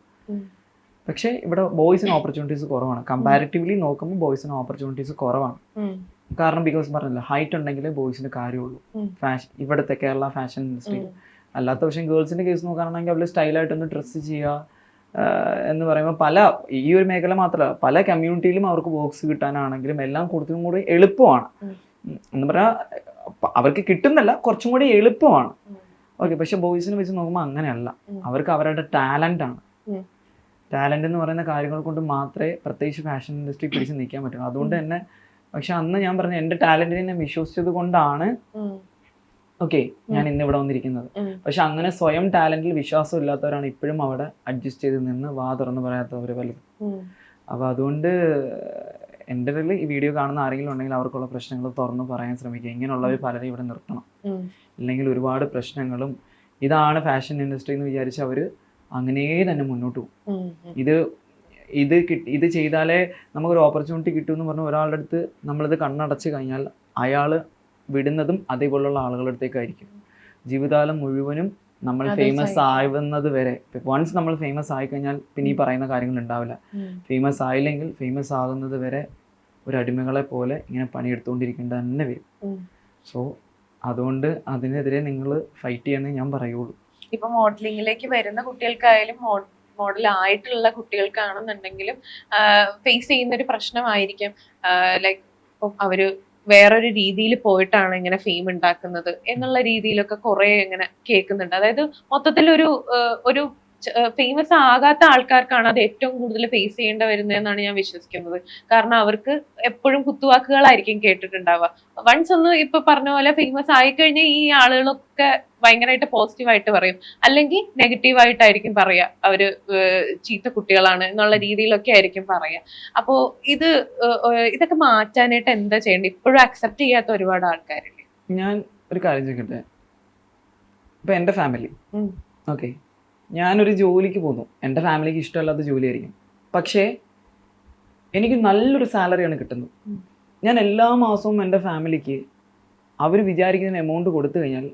പക്ഷേ ഇവിടെ ബോയ്സിന് ഓപ്പർച്യൂണിറ്റീസ് കുറവാണ്. കമ്പാരിറ്റീവ്ലി നോക്കുമ്പോൾ ബോയ്സിന് ഓപ്പർച്യൂണിറ്റീസ് കുറവാണ്. കാരണം ബിക്കോസ് പറഞ്ഞില്ല ഹൈറ്റ് ഉണ്ടെങ്കിൽ ബോയ്സിന് കാര്യമുള്ളൂ. ഫാഷൻ ഇവിടുത്തെ കേരള ഫാഷൻ ഇൻഡസ്ട്രി അല്ലാത്ത പക്ഷേ ഗേൾസിന്റെ കേസ് നോക്കുകയാണെങ്കിൽ സ്റ്റൈലായിട്ട് സ്റ്റൈലായിട്ടൊന്ന് ഡ്രസ്സ് ചെയ്യുക എന്ന് പറയുമ്പോൾ പല ഈ ഒരു മേഖല മാത്രമല്ല പല കമ്മ്യൂണിറ്റിയിലും അവർക്ക് ബോക്സ് കിട്ടാനാണെങ്കിലും എല്ലാം കൂടുതലും കൂടി എളുപ്പമാണ്. എന്ന് പറഞ്ഞാൽ അവർക്ക് കിട്ടുന്നല്ല കുറച്ചും കൂടി എളുപ്പമാണ്. ഓക്കെ പക്ഷെ ബോയ്സിനെ വെച്ച് നോക്കുമ്പോൾ അങ്ങനെയല്ല. അവർക്ക് അവരുടെ ടാലന്റ് ആണ്. ടാലന്റ് ടാലന്റ് എന്ന് പറയുന്ന കാര്യങ്ങൾ കൊണ്ട് മാത്രമേ പ്രത്യേകിച്ച് ഫാഷൻ ഇൻഡസ്ട്രി പിടിച്ച് നിൽക്കാൻ പറ്റുള്ളൂ അതുകൊണ്ട് തന്നെ പക്ഷെ അന്ന് ഞാൻ പറഞ്ഞ എന്റെ ടാലന്റിനെ ഞാൻ വിശ്വസിച്ചത് കൊണ്ടാണ് ഓക്കെ ഞാൻ ഇന്ന് ഇവിടെ വന്നിരിക്കുന്നത്. പക്ഷെ അങ്ങനെ സ്വയം ടാലന്റിൽ വിശ്വാസം ഇല്ലാത്തവരാണ് ഇപ്പോഴും അവിടെ അഡ്ജസ്റ്റ് ചെയ്ത് നിന്ന് വാ തുറന്ന് പറയാത്തവർ പലരും. അപ്പൊ അതുകൊണ്ട് എന്റെ ഇതിൽ ഈ വീഡിയോ കാണുന്ന ആരെങ്കിലും ഉണ്ടെങ്കിൽ അവർക്കുള്ള പ്രശ്നങ്ങൾ തുറന്ന് പറയാൻ ശ്രമിക്കുക. ഇങ്ങനെയുള്ളവർ പലരും ഇവിടെ നിർത്തണം. ഇല്ലെങ്കിൽ ഒരുപാട് പ്രശ്നങ്ങളും ഇതാണ് ഫാഷൻ ഇൻഡസ്ട്രി എന്ന് വിചാരിച്ച് അവർ അങ്ങനെ തന്നെ മുന്നോട്ട് പോകും. ഇത് ഇത് കിട്ടി ഇത് ചെയ്താലേ നമുക്കൊരു ഓപ്പർച്യൂണിറ്റി കിട്ടും എന്ന് പറഞ്ഞ ഒരാളുടെ അടുത്ത് നമ്മളിത് കണ്ണടച്ച് കഴിഞ്ഞാൽ അയാൾ വിടുന്നതും അതേപോലുള്ള ആളുകളുടെ അടുത്തേക്കായിരിക്കും ജീവിതകാലം മുഴുവനും നമ്മൾ ഫേമസ്. ആവുന്നത് വരെ വൺസ് നമ്മൾ ഫേമസ് ആയി കഴിഞ്ഞാൽ പിന്നെ ഈ പറയുന്ന കാര്യങ്ങൾ ഉണ്ടാവില്ല. ഫേമസ് ആയില്ലെങ്കിൽ ഫേമസ് ആകുന്നത് വരെ ഒരു അടിമകളെ പോലെ ഇങ്ങനെ പണിയെടുത്തുകൊണ്ടിരിക്കേണ്ട തന്നെ വരും. സോ അതുകൊണ്ട് അതിനെതിരെ നിങ്ങൾ ഫൈറ്റ് ചെയ്യണമെന്ന് ഞാൻ പറയുള്ളൂ. ഇപ്പൊ മോഡലിംഗിലേക്ക് വരുന്ന കുട്ടികൾക്കായാലും മോഡൽ ആയിട്ടുള്ള കുട്ടികൾക്കാണെന്നുണ്ടെങ്കിലും ഫേസ് ചെയ്യുന്ന ഒരു പ്രശ്നമായിരിക്കും. ലൈക്ക് അവർ വേറൊരു രീതിയിൽ പോയിട്ടാണ് ഇങ്ങനെ ഫെയിം ഉണ്ടാക്കുന്നത് എന്നുള്ള രീതിയിലൊക്കെ കുറെ ഇങ്ങനെ കേൾക്കുന്നുണ്ട്. അതായത് മൊത്തത്തിൽ ഒരു ഒരു ഫേമസ് ആകാത്ത ആൾക്കാർക്കാണ് അത് ഏറ്റവും കൂടുതൽ ഫേസ് ചെയ്യേണ്ട വരുന്നതെന്നാണ് ഞാൻ വിശ്വസിക്കുന്നത്. കാരണം അവർക്ക് എപ്പോഴും കുത്തുവാക്കുകളായിരിക്കും കേട്ടിട്ടുണ്ടാവുക. വൺസ് ഒന്ന് ഇപ്പൊ പറഞ്ഞ പോലെ ഫേമസ് ആയിക്കഴിഞ്ഞാൽ ഈ ആളുകളൊക്കെ ഭയങ്കരമായിട്ട് പോസിറ്റീവായിട്ട് പറയും. അല്ലെങ്കിൽ നെഗറ്റീവ് ആയിട്ടായിരിക്കും പറയുക. അവർ ചീത്ത കുട്ടികളാണ് എന്നുള്ള രീതിയിലൊക്കെ ആയിരിക്കും പറയുക. അപ്പോ ഇത് ഇതൊക്കെ മാറ്റാനായിട്ട് എന്താ ചെയ്യേണ്ടത്? ഇപ്പോഴും അക്സെപ്റ്റ് ചെയ്യാത്ത ഒരുപാട് ആൾക്കാരില്ലേ? ഞാൻ ഒരു കാര്യം ചോദിക്കട്ടെ? ഇപ്പൊ എന്റെ ഫാമിലി. ഓക്കെ ഞാനൊരു ജോലിക്ക് പോകുന്നു. എന്റെ ഫാമിലിക്ക് ഇഷ്ടമല്ലാത്ത ജോലിയായിരിക്കും. പക്ഷേ എനിക്ക് നല്ലൊരു സാലറിയാണ് കിട്ടുന്നത്. ഞാൻ എല്ലാ മാസവും എന്റെ ഫാമിലിക്ക് അവർ വിചാരിക്കുന്ന എമൗണ്ട് കൊടുത്തു കഴിഞ്ഞാൽ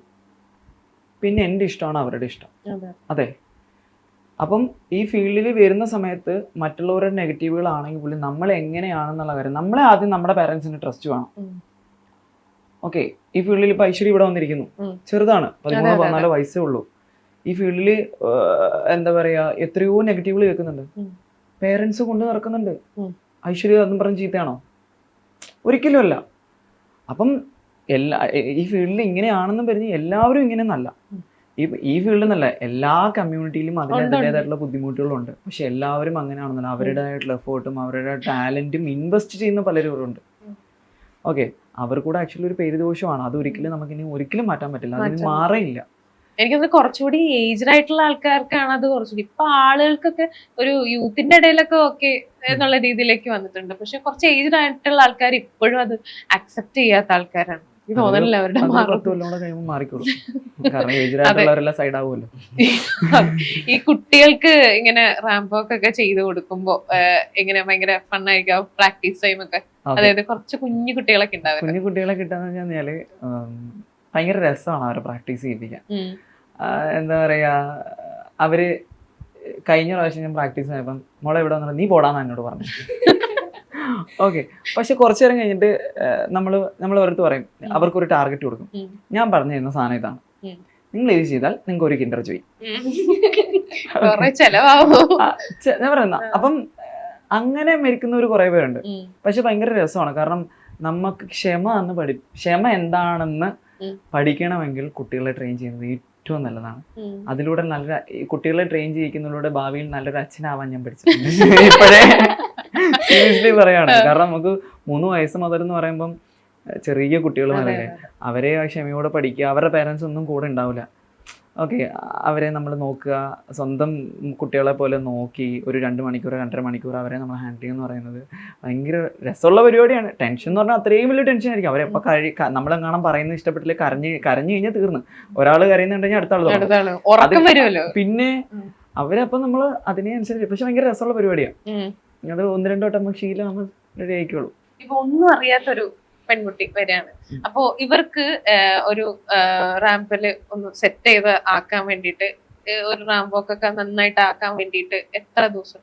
പിന്നെ എന്റെ ഇഷ്ടമാണ് അവരുടെ ഇഷ്ടം. അതെ. അപ്പം ഈ ഫീൽഡിൽ വരുന്ന സമയത്ത് മറ്റുള്ളവരുടെ നെഗറ്റീവുകളാണെങ്കിൽ പോലും നമ്മൾ എങ്ങനെയാണെന്നുള്ള കാര്യം നമ്മളെ ആദ്യം നമ്മുടെ പാരൻസിന് ട്രസ്റ്റ് വേണം. ഓക്കെ ഈ ഫീൽഡിൽ ഇപ്പൊ ഐശ്വര്യ ഇവിടെ വന്നിരിക്കുന്നു. ചെറുതാണ്. പതിമൂന്ന് പതിനാല് വയസ്സേ ഉള്ളൂ. ഈ ഫീൽഡിൽ എന്താ പറയാ എത്രയോ നെഗറ്റീവുകൾ കേൾക്കുന്നുണ്ട്. പേരൻസ് കൊണ്ട് നടക്കുന്നുണ്ട്. ഐശ്വര്യ അതും പറഞ്ഞ് ചീത്തയാണോ? ഒരിക്കലും അല്ല. അപ്പം എല്ലാ ഈ ഫീൽഡിൽ ഇങ്ങനെയാണെന്നും പറഞ്ഞ് എല്ലാവരും ഇങ്ങനെ നല്ല ഈ ഈ ഫീൽഡിൽ നല്ല എല്ലാ കമ്മ്യൂണിറ്റിയിലും അതിന്റെതായിട്ടുള്ള ബുദ്ധിമുട്ടുകളുണ്ട്. പക്ഷെ എല്ലാവരും അങ്ങനെയാണെന്നല്ല. അവരുടേതായിട്ടുള്ള എഫേർട്ടും അവരുടെ ടാലന്റും ഇൻവെസ്റ്റ് ചെയ്യുന്ന പലരും ഉണ്ട്. ഓക്കെ അവർ കൂടെ ആക്ച്വലി ഒരു പേര് ദോഷമാണ്. അത് ഒരിക്കലും നമുക്കിനി ഒരിക്കലും മാറ്റാൻ പറ്റില്ല. അതിന് മാറിയില്ല. എനിക്കൊന്ന് കുറച്ചുകൂടി ഏജ്ഡ് ആയിട്ടുള്ള ആൾക്കാർക്കാണ് അത് കുറച്ചുകൂടി. ഇപ്പൊ ആളുകൾക്കൊക്കെ ഒരു യൂത്തിന്റെ ഇടയിലൊക്കെ ഓക്കെ എന്നുള്ള രീതിയിലേക്ക് വന്നിട്ടുണ്ട്. പക്ഷെ കുറച്ച് ഏജ്ഡ് ആയിട്ടുള്ള ആൾക്കാർ ഇപ്പോഴും അത് അക്സെപ്റ്റ് ചെയ്യാത്ത ആൾക്കാരാണ്. അവരുടെ ഈ കുട്ടികൾക്ക് ഇങ്ങനെ റാമ്പോക്ക് ഒക്കെ ചെയ്തു കൊടുക്കുമ്പോ എങ്ങനെ ഇങ്ങനെ ഭയങ്കര ഫണ്ണായിരിക്കും പ്രാക്ടീസ് ടൈം ഒക്കെ. അതായത് കുറച്ച് കുഞ്ഞു കുട്ടികളൊക്കെ ഉണ്ടാവും കുഞ്ഞു കുട്ടികളെ കിട്ടാന്ന് പറഞ്ഞാൽ ഭയങ്കര രസമാണ് അവരെ പ്രാക്ടീസ് ചെയ്യിപ്പിക്കാൻ. എന്താ പറയാ അവർ കഴിഞ്ഞ പ്രാവശ്യം ഞാൻ പ്രാക്ടീസ് ആയപ്പം മോളെ ഇവിടെ വന്നിട്ട് നീ പോടാന്ന് എന്നോട് പറഞ്ഞു. ഓക്കെ പക്ഷെ കുറച്ചു നേരം കഴിഞ്ഞിട്ട് നമ്മൾ നമ്മൾ അവരടുത്ത് പറയും അവർക്ക് അവർക്കൊരു ടാർഗറ്റ് കൊടുക്കും. ഞാൻ പറഞ്ഞു തരുന്ന സാധനം ഇതാണ്. നിങ്ങൾ ഇത് ചെയ്താൽ നിങ്ങൾക്ക് ഒരു കിൻഡർ ചെലവാവോ. ഞാൻ പറയുന്ന അപ്പം അങ്ങനെ മരിക്കുന്നവർ കുറെ പേരുണ്ട്. പക്ഷെ ഭയങ്കര രസമാണ്. കാരണം നമുക്ക് ക്ഷമ എന്ന് പഠി ക്ഷമ എന്താണെന്ന് പഠിക്കണമെങ്കിൽ കുട്ടികളെ ട്രെയിൻ ചെയ്യുന്നത് ഏറ്റവും നല്ലതാണ്. അതിലൂടെ നല്ല കുട്ടികളെ ട്രെയിൻ ചെയ്യിക്കുന്നതിലൂടെ ഭാവിയിൽ നല്ലൊരു അച്ഛനാവാൻ ഞാൻ പഠിച്ചിട്ടുണ്ട്. ഇപ്പോഴേ സീരിയസ്ലി പറയാണ് കാരണം നമുക്ക് മൂന്ന് വയസ്സ് മുതൽ എന്ന് പറയുമ്പം ചെറിയ കുട്ടികൾ വരെ അവരെ ആ ക്ഷമയോടെ പഠിക്കുക. അവരുടെ പേരൻസ് ഒന്നും കൂടെ ഉണ്ടാവില്ല. ഓക്കെ അവരെ നമ്മൾ നോക്കുക. സ്വന്തം കുട്ടികളെ പോലെ നോക്കി ഒരു രണ്ട് മണിക്കൂർ രണ്ടര മണിക്കൂർ അവരെ നമ്മൾ ഹാൻഡിൽ ചെയ്യുക എന്ന് പറയുന്നത് ഭയങ്കര രസമുള്ള പരിപാടിയാണ്. ടെൻഷൻ എന്ന് പറഞ്ഞാൽ അത്രയും വലിയ ടെൻഷൻ ആയിരിക്കും. അവരെപ്പോൾ കഴി നമ്മളെങ്ങാണം പറയുന്നത് ഇഷ്ടപ്പെട്ടില്ല കരഞ്ഞ് കരഞ്ഞു കഴിഞ്ഞാൽ തീർന്നു. ഒരാൾ കരയുന്നുണ്ടെങ്കിൽ അടുത്ത ആൾ തുടങ്ങും അടുത്താണ് ഉറക്കം വരുമല്ലോ. പിന്നെ. അവരപ്പം നമ്മൾ അതിനനുസരിച്ച് പക്ഷെ ഭയങ്കര രസമുള്ള പരിപാടിയാണ്. അത് ഒന്ന് രണ്ടോട്ടം നമുക്ക് ശീലം റെഡി ആയിക്കോളൂ. ഇപ്പൊ ഒന്നും അറിയാത്തൊരു പെൺകുട്ടി വരികയാണ് അപ്പോ ഇവർക്ക് ഒരു റാമ്പിൽ ഒന്ന് സെറ്റ് ചെയ്ത് ആക്കാൻ വേണ്ടിയിട്ട് ഒരു റാമ്പോക്കൊക്കെ നന്നായിട്ട് ആക്കാൻ വേണ്ടിയിട്ട് എത്ര ദിവസം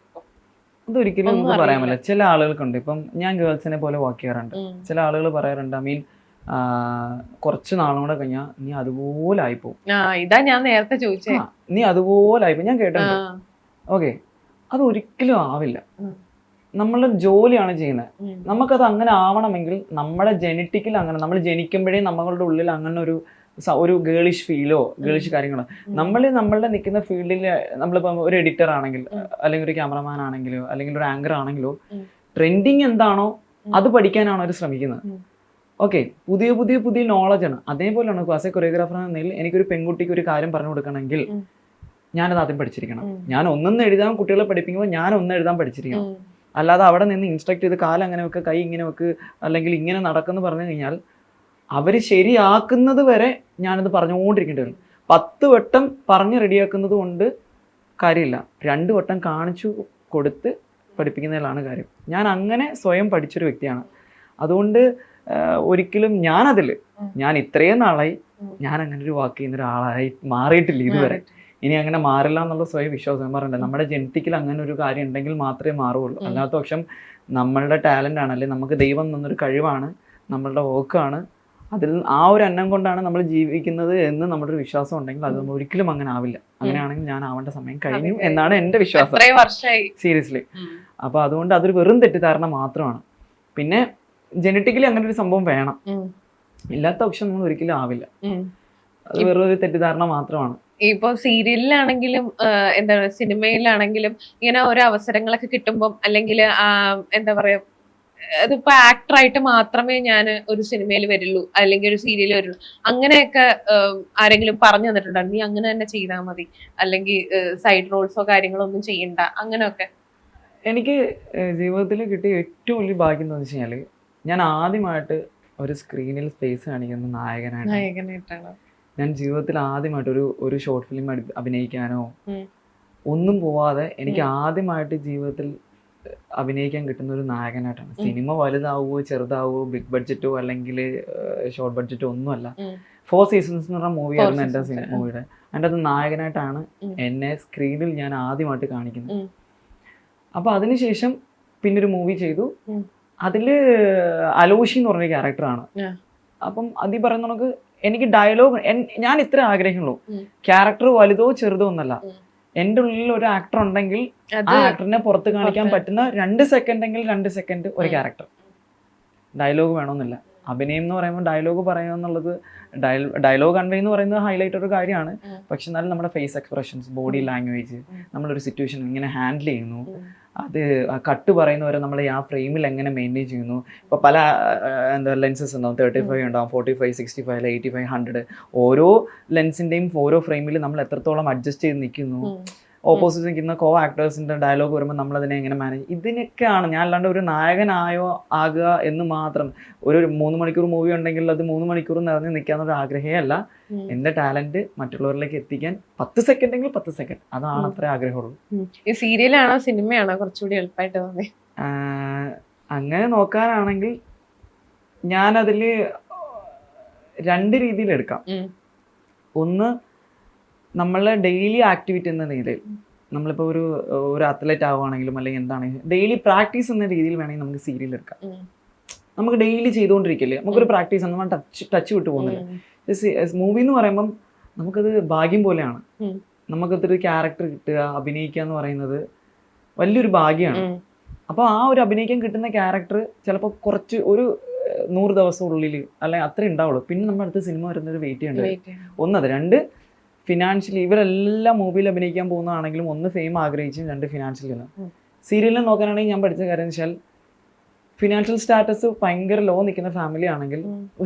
അതൊരിക്കലും നമുക്ക് പറയാൻ. പറ്റില്ല. ചില ആളുകൾക്കുണ്ട്. ഇപ്പം ഞാൻ ഗേൾസിനെ പോലെ വാക്ക് ചെയ്യാറുണ്ട്. ചില ആളുകൾ പറയാറുണ്ട് ഐ മീൻ കുറച്ച് നാളും കൂടെ കഴിഞ്ഞാൽ നീ അതുപോലെ ആയിപ്പോവും. ഇതാ ഞാൻ നേരത്തെ ചോദിച്ചേ. നീ അതുപോലെ ആയിപ്പോ ഞാൻ കേട്ടിട്ടുണ്ട്. ഓക്കെ. അത് ഒരിക്കലും ആവില്ല. നമ്മൾ ജോലിയാണ് ചെയ്യുന്നത്. നമുക്കത് അങ്ങനെ ആവണമെങ്കിൽ നമ്മുടെ ജനറ്റിക്കിൽ അങ്ങനെ നമ്മൾ ജനിക്കുമ്പോഴേ നമ്മളുടെ ഉള്ളിൽ അങ്ങനെ ഒരു ഒരു ഗേളിഷ് ഫീലോ ഗേളിഷ് കാര്യങ്ങളോ. നമ്മൾ നമ്മളുടെ നിൽക്കുന്ന ഫീൽഡിൽ നമ്മളിപ്പം ഒരു എഡിറ്റർ ആണെങ്കിൽ അല്ലെങ്കിൽ ഒരു ക്യാമറമാൻ ആണെങ്കിലോ അല്ലെങ്കിൽ ഒരു ആങ്കർ ആണെങ്കിലോ. ട്രെൻഡിങ് എന്താണോ അത് പഠിക്കാനാണ് അവർ ശ്രമിക്കുന്നത്. ഓക്കെ പുതിയ പുതിയ പുതിയ നോളജാണ് അതേപോലെയാണ് ക്ലാസ് കൊറിയോഗ്രാഫർ എന്ന നിലയിൽ എനിക്കൊരു പെൺകുട്ടിക്ക് ഒരു കാര്യം പറഞ്ഞു കൊടുക്കണമെങ്കിൽ. ഞാനത് ആദ്യം പഠിച്ചിരിക്കണം ഞാൻ ഒന്നെന്ന് എഴുതാൻ കുട്ടികളെ പഠിപ്പിക്കുമ്പോൾ ഞാൻ ഒന്ന് എഴുതാൻ പഠിച്ചിരിക്കണം. അല്ലാതെ അവിടെ നിന്ന് ഇൻസ്ട്രക്ട് ചെയ്ത് കാലം അങ്ങനെ വെക്ക് കൈ ഇങ്ങനെ വെക്ക് അല്ലെങ്കിൽ ഇങ്ങനെ നടക്കുന്നു പറഞ്ഞു കഴിഞ്ഞാൽ അവർ ശരിയാക്കുന്നത് വരെ ഞാനത് പറഞ്ഞുകൊണ്ടിരിക്കേണ്ടി വരും. പത്ത് വട്ടം പറഞ്ഞ് റെഡിയാക്കുന്നത് കൊണ്ട് കാര്യമില്ല. രണ്ട് വട്ടം കാണിച്ചു കൊടുത്ത് പഠിപ്പിക്കുന്നതിലാണ് കാര്യം. ഞാൻ അങ്ങനെ സ്വയം പഠിച്ചൊരു വ്യക്തിയാണ്. അതുകൊണ്ട് ഒരിക്കലും ഞാനതിൽ. ഞാൻ ഇത്രയും നാളായി ഞാൻ അങ്ങനെ ഒരു വാക്ക് ചെയ്യുന്ന ഒരാളായി മാറിയിട്ടില്ല ഇതുവരെ. ഇനി അങ്ങനെ മാറില്ല എന്നുള്ള സ്വയം വിശ്വാസം പറഞ്ഞില്ല നമ്മുടെ ജനറ്റിക്കിൽ അങ്ങനെ ഒരു കാര്യം ഉണ്ടെങ്കിൽ മാത്രമേ മാറുള്ളൂ. അല്ലാത്ത പക്ഷം നമ്മളുടെ ടാലന്റ് ആണ് അല്ലെങ്കിൽ നമുക്ക് ദൈവം തന്നൊരു കഴിവാണ് നമ്മളുടെ വർക്കാണ് അതിൽ ആ ഒരു അന്നം കൊണ്ടാണ് നമ്മൾ ജീവിക്കുന്നത് എന്ന് നമ്മുടെ ഒരു വിശ്വാസം ഉണ്ടെങ്കിൽ അത് ഒരിക്കലും അങ്ങനെ ആവില്ല. അങ്ങനെയാണെങ്കിൽ ഞാൻ ആവേണ്ട സമയം കഴിഞ്ഞു എന്നാണ് എന്റെ വിശ്വാസം. സീരിയസ്ലി അപ്പോൾ അതുകൊണ്ട് അതൊരു വെറും തെറ്റിദ്ധാരണ മാത്രമാണ്. പിന്നെ ജനറ്റിക്കലി അങ്ങനെ ഒരു സംഭവം വേണം. ഇല്ലാത്ത പക്ഷം നമ്മൾ ഒരിക്കലും ആവില്ല. അത് വെറും ഒരു തെറ്റിദ്ധാരണ മാത്രമാണ്. ഇപ്പൊ സീരിയലിലാണെങ്കിലും എന്താ എന്താണ് സിനിമയിലാണെങ്കിലും ഇങ്ങനെ ഓരോ അവസരങ്ങളൊക്കെ കിട്ടുമ്പോൾ അല്ലെങ്കിൽ എന്താ പറയാ അതിപ്പോ ആക്ടറായിട്ട് മാത്രമേ ഞാൻ ഒരു സിനിമയിൽ വരുള്ളൂ അല്ലെങ്കിൽ ഒരു സീരിയൽ വരുള്ളൂ. അങ്ങനെയൊക്കെ ആരെങ്കിലും പറഞ്ഞു തന്നിട്ടുണ്ടോ? നീ അങ്ങനെ തന്നെ ചെയ്താൽ മതി. അല്ലെങ്കിൽ സൈഡ് റോൾസോ കാര്യങ്ങളോ ഒന്നും ചെയ്യണ്ട. അങ്ങനെയൊക്കെ. എനിക്ക് ജീവിതത്തിൽ കിട്ടിയ ഏറ്റവും വലിയ ഭാഗ്യം എന്ന് വെച്ച് കഴിഞ്ഞാൽ ഞാൻ ആദ്യമായിട്ട് ഒരു സ്ക്രീനിൽ സ്പേസ് കാണിക്കുന്ന നായകനായിട്ട് നായകനായിട്ടാണ്. ഞാൻ ജീവിതത്തിൽ ആദ്യമായിട്ട് ഒരു ഒരു ഷോർട്ട് ഫിലിം അഭിനയിക്കാനോ ഒന്നും പോവാതെ എനിക്ക് ആദ്യമായിട്ട് ജീവിതത്തിൽ അഭിനയിക്കാൻ കിട്ടുന്ന ഒരു നായകനായിട്ടാണ് സിനിമ വലുതാവുമോ ചെറുതാവുമോ ബിഗ് ബഡ്ജറ്റോ അല്ലെങ്കിൽ ഷോർട്ട് ബഡ്ജറ്റോ ഒന്നുമല്ല. ഫോർ സീസൺസ് എന്ന് പറഞ്ഞ മൂവി ആയിരുന്നു എന്റെ മൂവിയുടെ എന്റെ അത് നായകനായിട്ടാണ് എന്നെ സ്ക്രീനിൽ ഞാൻ ആദ്യമായിട്ട് കാണിക്കുന്നത്. അപ്പൊ അപ്പോൾ അതിനുശേഷം പിന്നെ ഒരു മൂവി ചെയ്തു. അതിൽ അലോഷി എന്ന് പറഞ്ഞ ക്യാരക്ടറാണ് അപ്പം അതി പറയുന്ന കണക്ക് എനിക്ക് ഡയലോഗ് ഞാൻ ഇത്ര ആഗ്രഹിക്കുള്ളൂ ക്യാരക്ടർ വലുതോ ചെറുതോ ഒന്നല്ല. എന്റെ എന്റെ ഉള്ളിൽ ഒരു ആക്ടർ ഉണ്ടെങ്കിൽ ആ ആക്ടറിനെ പുറത്ത് കാണിക്കാൻ പറ്റുന്ന രണ്ട് സെക്കൻഡ് എങ്കിൽ രണ്ട് സെക്കൻഡ് ഒരു ക്യാരക്ടർ ഡയലോഗ് വേണമെന്നില്ല. അഭിനയം എന്ന് പറയുമ്പോൾ ഡയലോഗ് പറയുക എന്നുള്ളത് ഡയലോഗ് കൺവേ എന്ന് പറയുന്നത് ഹൈലൈറ്റ് ഒരു കാര്യമാണ്. പക്ഷെ എന്നാലും നമ്മുടെ ഫേസ് എക്സ്പ്രഷൻസ് ബോഡി ലാംഗ്വേജ്. നമ്മളൊരു സിറ്റുവേഷൻ എങ്ങനെ ഹാൻഡിൽ ചെയ്യുന്നു. അത് കട്ട് പറയുന്നവരെ നമ്മൾ ആ ഫ്രെയിമിൽ എങ്ങനെ മെയിന്റെയിൻ ചെയ്യുന്നു. ഇപ്പോൾ പല എന്താ ലെൻസസ് ഉണ്ടാവും. തേർട്ടി ഫൈവ് ഉണ്ടാവും forty five sixty five eighty five hundred ഓരോ ലെൻസിന്റെയും ഓരോ ഫ്രെയിമിൽ നമ്മൾ എത്രത്തോളം അഡ്ജസ്റ്റ് ചെയ്ത് നിൽക്കുന്നു. ഓപ്പോസിറ്റ് നിൽക്കുന്ന കോ ആക്ടേഴ്സിന്റെ ഡയലോഗ് വരുമ്പോൾ നമ്മൾ അതിനെ എങ്ങനെ മാനേജ് ഇതിനൊക്കെയാണ് ഞാൻ അല്ലാണ്ട് ഒരു നായകനായോ ആകുക എന്ന് മാത്രം ഒരു മൂന്ന് മണിക്കൂർ മൂവി ഉണ്ടെങ്കിൽ അത് മൂന്ന് മണിക്കൂർ നിറഞ്ഞു നിൽക്കാന്നൊരു ആഗ്രഹമേ അല്ല. എന്റെ ടാലന്റ് മറ്റുള്ളവരിലേക്ക് എത്തിക്കാൻ പത്ത് സെക്കൻഡ് എങ്കിൽ പത്ത് സെക്കൻഡ് അതാണ്. അത്ര ആഗ്രഹമുള്ളൂ. ഈ സീരിയലാണോ സിനിമയാണോ കുറച്ചുകൂടി എളുപ്പമായിട്ട് തോന്നി അങ്ങനെ നോക്കാനാണെങ്കിൽ ഞാനതിൽ രണ്ട് രീതിയിൽ എടുക്കാം ഒന്ന് നമ്മളെ ഡെയിലി ആക്ടിവിറ്റി എന്ന രീതിയിൽ നമ്മളിപ്പോൾ ഒരു ഒരു അത്ലറ്റ് ആവുകയാണെങ്കിലും അല്ലെങ്കിൽ എന്താണെങ്കിലും ഡെയിലി പ്രാക്ടീസ് എന്ന രീതിയിൽ വേണമെങ്കിൽ നമുക്ക് സീരിയൽ എടുക്കാം. നമുക്ക് ഡെയിലി ചെയ്തുകൊണ്ടിരിക്കില്ലേ? നമുക്കൊരു പ്രാക്ടീസ് നമ്മൾ ടച്ച് ടച്ച് വിട്ടു പോകുന്നില്ല. മൂവി എന്ന് പറയുമ്പം നമുക്കത് ഭാഗ്യം പോലെയാണ്. നമുക്കത്തൊരു നമുക്കതൊരു ക്യാരക്ടർ കിട്ടുക അഭിനയിക്കുക എന്ന് പറയുന്നത് വലിയൊരു ഭാഗ്യമാണ്. അപ്പൊ അപ്പോൾ ആ ഒരു അഭിനയിക്കാൻ കിട്ടുന്ന ക്യാരക്ടർ ചിലപ്പോൾ കുറച്ച് ഒരു നൂറ് ദിവസം ഉള്ളിൽ അല്ലെങ്കിൽ അത്രേ ഉണ്ടാവുള്ളൂ. പിന്നെ നമ്മുടെ അടുത്ത സിനിമ വരുന്നത് വെയിറ്റ് ചെയ്യേണ്ടത് ഒന്നത് രണ്ട് ഫിനാൻഷ്യലി ഇവരെല്ലാം മൂവിയിൽ അഭിനയിക്കാൻ പോകുന്നതാണെങ്കിലും ഒന്ന് ഫെയിം ആഗ്രഹിച്ചും രണ്ട് ഫിനാൻഷ്യലി നിന്ന്. സീരിയലിൽ നോക്കാനാണെങ്കിൽ ഞാൻ പഠിച്ച കാര്യം വെച്ചാൽ ഫിനാൻഷ്യൽ സ്റ്റാറ്റസ് ഭയങ്കര ലോ നിൽക്കുന്ന ഫാമിലി ആണെങ്കിൽ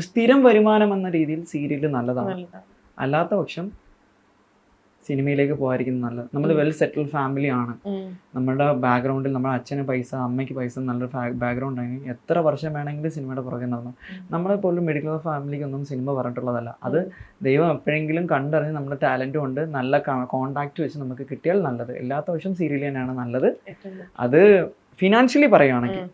സ്ഥിരം വരുമാനം എന്ന രീതിയിൽ സീരിയൽ നല്ലതാണ്. നല്ലതാണ്. അല്ലാത്ത പക്ഷം സിനിമയിലേക്ക് പോകാതിരിക്കുന്നത് നല്ലത്. നമ്മൾ വെൽ സെറ്റിൽഡ് ഫാമിലി ആണ്. നമ്മുടെ ബാക്ക്ഗ്രൗണ്ടിൽ നമ്മുടെ അച്ഛന് പൈസ അമ്മയ്ക്ക് പൈസ നല്ലൊരു ബാക്ക്ഗ്രൗണ്ട് ആണെങ്കിൽ എത്ര വർഷം വേണമെങ്കിലും സിനിമയുടെ പുറകെ നടന്നു. നമ്മളെ പോലും മിഡിൽ ക്ലാസ് ഫാമിലിക്കൊന്നും സിനിമ പറഞ്ഞിട്ടുള്ളതല്ല. അത് ദൈവം എപ്പോഴെങ്കിലും കണ്ടറിഞ്ഞ് നമ്മുടെ ടാലന്റും ഉണ്ട് നല്ല കോണ്ടാക്ട് വെച്ച് നമുക്ക് കിട്ടിയാൽ നല്ലത്. എല്ലാത്ത വർഷം സീരിയൽ തന്നെയാണ് നല്ലത്. അത് ഫിനാൻഷ്യലി പറയുകയാണെങ്കിൽ.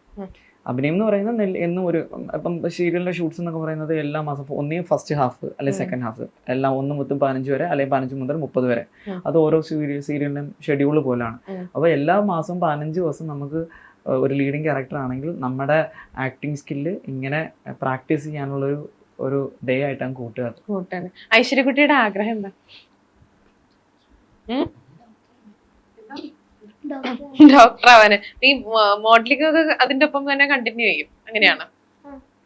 അഭിനയം എന്ന് പറയുന്നത് എന്നും ഒരു ഇപ്പം സീരിയലിന്റെ ഷൂട്ട്സ് എന്നൊക്കെ പറയുന്നത് എല്ലാ മാസം ഒന്നേ ഫസ്റ്റ് ഹാഫ് അല്ലെങ്കിൽ സെക്കൻഡ് ഹാഫ് എല്ലാം ഒന്ന് മുതൽ പതിനഞ്ച് വരെ അല്ലെങ്കിൽ പതിനഞ്ച് മുതൽ മുപ്പത് വരെ. അത് ഓരോ സീരിയൽ സീരിയലിനും ഷെഡ്യൂൾ പോലാണ്. അപ്പോൾ എല്ലാ മാസവും പതിനഞ്ച് ദിവസം നമുക്ക് ഒരു ലീഡിങ് ക്യാരക്ടർ ആണെങ്കിൽ നമ്മുടെ ആക്ടിങ് സ്കില്ല് ഇങ്ങനെ പ്രാക്ടീസ് ചെയ്യാനുള്ള ഒരു ഒരു ഡേ ആയിട്ടാണ് കൂട്ടുകാർ കൂട്ടാണ് ഐശ്വര്യക്കുട്ടിയുടെ ആഗ്രഹം എന്താ? ഡോക്ടർ ആവാന്. നീ മോഡലിംഗ് ഒക്കെ അതിന്റെ ഒപ്പം തന്നെ കണ്ടിന്യൂ ചെയ്യും. അങ്ങനെയാണ്.